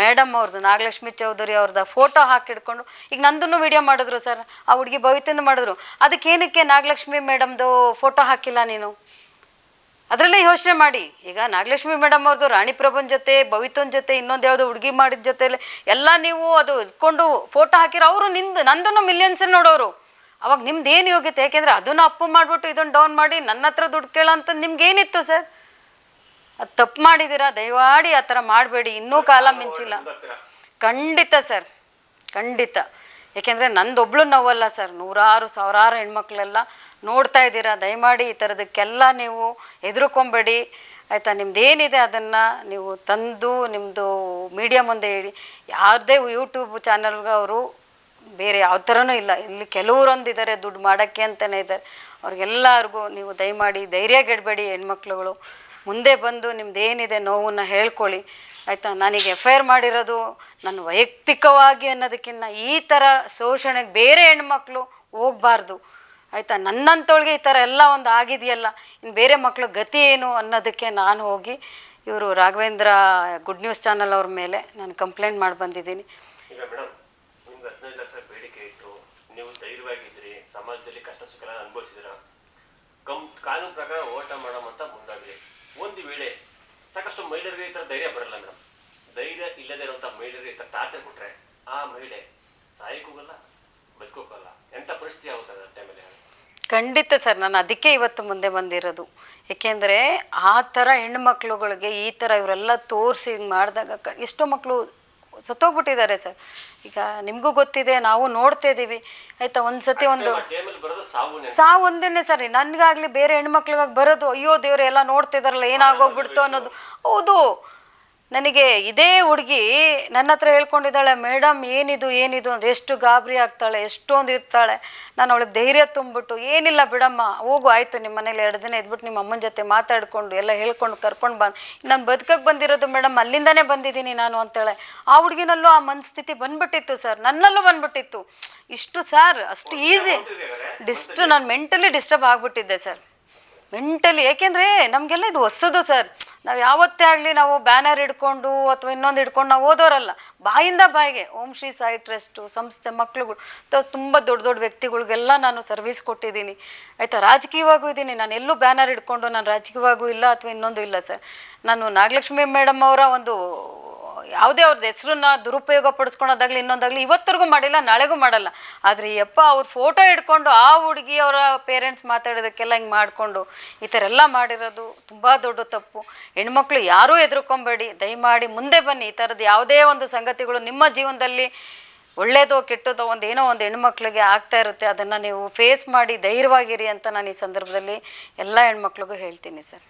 ಮೇಡಮ್ ಅವ್ರದ್ದು ನಾಗಲಕ್ಷ್ಮಿ ಚೌಧರಿ ಅವ್ರದ್ದು ಫೋಟೋ ಹಾಕಿಡ್ಕೊಂಡು, ಈಗ ನಂದೂ ವಿಡಿಯೋ ಮಾಡಿದ್ರು ಸರ್. ಆ ಹುಡುಗಿ ಭವಿತಂದು ಮಾಡಿದ್ರು. ಅದಕ್ಕೇನಕ್ಕೆ ನಾಗಲಕ್ಷ್ಮಿ ಮೇಡಮ್ದು ಫೋಟೋ ಹಾಕಿಲ್ಲ ನೀನು? ಅದರಲ್ಲೇ ಯೋಚನೆ ಮಾಡಿ. ಈಗ ನಾಗಲಕ್ಷ್ಮಿ ಮೇಡಮ್ ಅವ್ರದ್ದು ರಾಣಿ ಪ್ರಭನ್ ಜೊತೆ, ಭವಿತನ್ ಜೊತೆ ಇನ್ನೊಂದು ಯಾವುದೋ ಹುಡುಗಿ ಮಾಡಿದ ಜೊತೆ ಎಲ್ಲ ನೀವು ಅದು ಇಟ್ಕೊಂಡು ಫೋಟೋ ಹಾಕಿರೋ ಅವರು ನಿಂದು ನಂದನ್ನು ಮಿಲಿಯನ್ಸ್ ನೋಡೋರು. ಅವಾಗ ನಿಮ್ದು ಏನು ಯೋಗ್ಯತೆ? ಯಾಕೆಂದರೆ ಅದನ್ನು ಅಪ್ಪು ಮಾಡಿಬಿಟ್ಟು ಇದನ್ನು ಡೌನ್ ಮಾಡಿ ನನ್ನ ಹತ್ರ ದುಡ್ಡು ಕೇಳೋ ಅಂತ ನಿಮ್ಗೆ ಏನಿತ್ತು ಸರ್? ಅದು ತಪ್ಪು ಮಾಡಿದ್ದೀರಾ ದಯವಾಡಿ ಆ ಥರ ಮಾಡಬೇಡಿ. ಇನ್ನೂ ಕಾಲ ಮಿಂಚಿಲ್ಲ. ಖಂಡಿತ ಸರ್. ಖಂಡಿತ. ಏಕೆಂದರೆ ನಂದೊಬ್ಳು ನೋವಲ್ಲ ಸರ್. ನೂರಾರು, ಸಾವಿರಾರು ಹೆಣ್ಮಕ್ಳೆಲ್ಲ. ನೋಡ್ತಾ ಇದ್ದೀರಾ? ದಯಮಾಡಿ ಈ ಥರದಕ್ಕೆಲ್ಲ ನೀವು ಹೆದರ್ಕೊಂಬೇಡಿ. ಆಯಿತಾ? ನಿಮ್ದು ಏನಿದೆ ಅದನ್ನು ನೀವು ತಂದು ನಿಮ್ಮದು ಮೀಡಿಯಾ ಮುಂದೆ ಹೇಳಿ. ಯಾವುದೇ ಯೂಟ್ಯೂಬ್ ಚಾನಲ್ಗೆ ಅವರು ಬೇರೆ ಯಾವ ಥರನೂ ಇಲ್ಲ. ಇಲ್ಲಿ ಕೆಲವರೊಂದು ಇದ್ದಾರೆ ದುಡ್ಡು ಮಾಡೋಕ್ಕೆ ಅಂತಲೇ ಇದ್ದಾರೆ ಅವ್ರಿಗೆಲ್ಲರಿಗೂ ನೀವು ದಯಮಾಡಿ ಧೈರ್ಯ ಗೆಡಬೇಡಿ ಹೆಣ್ಮಕ್ಳುಗಳು. ಮುಂದೆ ಬಂದು ನಿಮ್ದು ಏನಿದೆ ನೋವನ್ನು ಹೇಳ್ಕೊಳ್ಳಿ. ಆಯಿತಾ? ನನಗೆ ಎಫ್ ಐ ಆರ್ ಮಾಡಿರೋದು ನಾನು ವೈಯಕ್ತಿಕವಾಗಿ ಅನ್ನೋದಕ್ಕಿಂತ ಈ ಥರ ಶೋಷಣೆಗೆ ಬೇರೆ ಹೆಣ್ಮಕ್ಳು ಹೋಗಬಾರ್ದು. ಆಯಿತಾ? ನನ್ನಂಥವಳಿಗೆ ಈ ಥರ ಎಲ್ಲ ಒಂದು ಆಗಿದೆಯಲ್ಲ ಇನ್ನು ಬೇರೆ ಮಕ್ಕಳು ಗತಿ ಏನು ಅನ್ನೋದಕ್ಕೆ ನಾನು ಹೋಗಿ ಇವರು ರಾಘವೇಂದ್ರ ಗುಡ್ ನ್ಯೂಸ್ ಚಾನಲ್ ಅವ್ರ ಮೇಲೆ ನಾನು ಕಂಪ್ಲೇಂಟ್ ಮಾಡಿ ಬಂದಿದ್ದೀನಿ. ನೀವು ಧೈರ್ಯವಾಗಿದ್ರಿ, ಸಮಾಜದಲ್ಲಿ ಕಷ್ಟ ಸುಖ ಅನುಭವಿಸಿದ್ರ ಕಂ ಕಾನೂನು ಪ್ರಕಾರ ಹೋರಾಟ ಮಾಡೋಮಂತ ಮುಂದಾದ್ರಿ. ಒಂದು ವೇಳೆ ಸಾಕಷ್ಟು ಮಹಿಳೆಯರಿಗೆ ಈ ಥರ ಧೈರ್ಯ ಬರಲ್ಲ ಮೇಡಮ್. ಧೈರ್ಯ ಇಲ್ಲದೆ ಇರುವಂಥ ಮಹಿಳೆಯರಿಗೆ ಈ ಥರ ಟಾರ್ಚರ್ ಕೊಟ್ಟರೆ ಆ ಮಹಿಳೆ ಸಾಯಕ್ಕೂಗಲ್ಲ ಬದುಕೋಕ್ಕಲ್ಲ ಎಂಥ ಪರಿಸ್ಥಿತಿ ಆಗುತ್ತೆ ಆ ಟೈಮಲ್ಲಿ ಖಂಡಿತ ಸರ್ ನಾನು ಅದಕ್ಕೆ ಇವತ್ತು ಮುಂದೆ ಬಂದಿರೋದು. ಏಕೆಂದರೆ ಆ ಥರ ಹೆಣ್ಮಕ್ಳುಗಳಿಗೆ ಈ ಥರ ಇವರೆಲ್ಲ ತೋರಿಸಿ ಮಾಡಿದಾಗ ಕ ಎಷ್ಟೋ ಮಕ್ಕಳು ಸತ್ತೋಗ್ಬಿಟ್ಟಿದ್ದಾರೆ ಸರ್. ಈಗ ನಿಮಗೂ ಗೊತ್ತಿದೆ ನಾವು ನೋಡ್ತಾ ಇದ್ದೀವಿ. ಆಯಿತಾ ಒಂದು ಸತಿ ಒಂದು ಸಾವು ಒಂದೇನೆ ಸರಿ ನನಗಾಗಲಿ ಬೇರೆ ಹೆಣ್ಮಕ್ಳಿಗಾಗಿ ಬರೋದು ಅಯ್ಯೋ ದೇವ್ರೆ ಎಲ್ಲ ನೋಡ್ತಿದಾರಲ್ಲ ಏನಾಗೋಗ್ಬಿಡ್ತು ಅನ್ನೋದು. ಹೌದು ನನಗೆ ಇದೇ ಹುಡುಗಿ ನನ್ನ ಹತ್ರ ಹೇಳ್ಕೊಂಡಿದ್ದಾಳೆ, ಮೇಡಮ್, ಏನಿದು ಏನಿದು? ಅಂದ್ರೆ ಎಷ್ಟು ಗಾಬರಿ ಆಗ್ತಾಳೆ, ಎಷ್ಟೊಂದು ಇರ್ತಾಳೆ. ನಾನು ಅವಳಿಗೆ ಧೈರ್ಯ ತುಂಬಿಟ್ಟು, ಏನಿಲ್ಲ ಬಿಡಮ್ಮ, ಹೋಗು, ಆಯಿತು ನಿಮ್ಮ ಮನೇಲಿ ಎರಡು ದಿನ ಇದ್ಬಿಟ್ಟು ನಿಮ್ಮ ಅಮ್ಮನ ಜೊತೆ ಮಾತಾಡಿಕೊಂಡು, ಎಲ್ಲ ಹೇಳ್ಕೊಂಡು ಕರ್ಕೊಂಡು ಬಂದು ನಾನು ಬದುಕಕ್ಕೆ ಬಂದಿರೋದು, ಮೇಡಮ್, ಅಲ್ಲಿಂದನೇ ಬಂದಿದ್ದೀನಿ ನಾನು, ಅಂತೇಳೆ. ಆ ಹುಡುಗಿನಲ್ಲೂ ಆ ಮನಸ್ಥಿತಿ ಬಂದ್ಬಿಟ್ಟಿತ್ತು ಸರ್, ನನ್ನಲ್ಲೂ ಬಂದ್ಬಿಟ್ಟಿತ್ತು. ಇಷ್ಟು ಸರ್, ಅಷ್ಟು ಈಸಿ. ಡಿಸ್ಟ್, ನಾನು ಮೆಂಟಲಿ ಡಿಸ್ಟರ್ಬ್ ಆಗಿಬಿಟ್ಟಿದ್ದೆ ಸರ್. ಮೆಂಟಲಿ, ಏಕೆಂದರೆ ನಮಗೆಲ್ಲ ಇದು ಹೊಸದು ಸರ್. ನಾವು ಯಾವತ್ತೇ ಆಗಲಿ ನಾವು ಬ್ಯಾನರ್ ಹಿಡ್ಕೊಂಡು ಅಥವಾ ಇನ್ನೊಂದು ಹಿಡ್ಕೊಂಡು ನಾವು ಓದೋರಲ್ಲ, ಬಾಯಿಂದ ಬಾಯಿಗೆ, ಓಂ ಶ್ರೀ ಸಾಯಿ ಟ್ರಸ್ಟು, ಸಂಸ್ಥೆ, ಮಕ್ಳುಗಳು ತುಂಬ ದೊಡ್ಡ ದೊಡ್ಡ ವ್ಯಕ್ತಿಗಳಿಗೆಲ್ಲ ನಾನು ಸರ್ವಿಸ್ ಕೊಟ್ಟಿದ್ದೀನಿ. ಆಯಿತಾ, ರಾಜಕೀಯವಾಗೂ ಇದ್ದೀನಿ. ನಾನು ಎಲ್ಲೂ ಬ್ಯಾನರ್ ಹಿಡ್ಕೊಂಡು ನಾನು ರಾಜಕೀಯವಾಗೂ ಇಲ್ಲ ಅಥವಾ ಇನ್ನೊಂದು ಇಲ್ಲ ಸರ್. ನಾನು ನಾಗಲಕ್ಷ್ಮಿ ಮೇಡಮ್ ಅವರ ಒಂದು ಯಾವುದೇ ಅವ್ರದ್ದು ಹೆಸರನ್ನ ದುರುಪಯೋಗ ಪಡಿಸ್ಕೊಳೋದಾಗ್ಲಿ, ಇನ್ನೊಂದಾಗ್ಲಿ ಇವತ್ತರೆಗೂ ಮಾಡಿಲ್ಲ, ನಾಳೆಗೂ ಮಾಡಲ್ಲ. ಆದರೆ ಯಪ್ಪ ಅವ್ರ ಫೋಟೋ ಹಿಡ್ಕೊಂಡು ಆ ಹುಡುಗಿ ಅವರ ಪೇರೆಂಟ್ಸ್ ಮಾತಾಡೋದಕ್ಕೆಲ್ಲ ಹಿಂಗೆ ಮಾಡಿಕೊಂಡು, ಈ ಥರ ಎಲ್ಲ ಮಾಡಿರೋದು ತುಂಬ ದೊಡ್ಡ ತಪ್ಪು. ಹೆಣ್ಮಕ್ಳು ಯಾರೂ ಎದುರ್ಕೊಂಬೇಡಿ ದಯಮಾಡಿ ಮುಂದೆ ಬನ್ನಿ. ಈ ಥರದ್ದು ಯಾವುದೇ ಒಂದು ಸಂಗತಿಗಳು ನಿಮ್ಮ ಜೀವನದಲ್ಲಿ ಒಳ್ಳೇದೋ, ಕೆಟ್ಟದೋ ಒಂದು ಏನೋ ಒಂದು ಹೆಣ್ಮಕ್ಳಿಗೆ ಆಗ್ತಾ ಇರುತ್ತೆ. ಅದನ್ನು ನೀವು ಫೇಸ್ ಮಾಡಿ ಧೈರ್ಯವಾಗಿರಿ ಅಂತ ನಾನು ಈ ಸಂದರ್ಭದಲ್ಲಿ ಎಲ್ಲ ಹೆಣ್ಮಕ್ಳಿಗೂ ಹೇಳ್ತೀನಿ ಸರ್.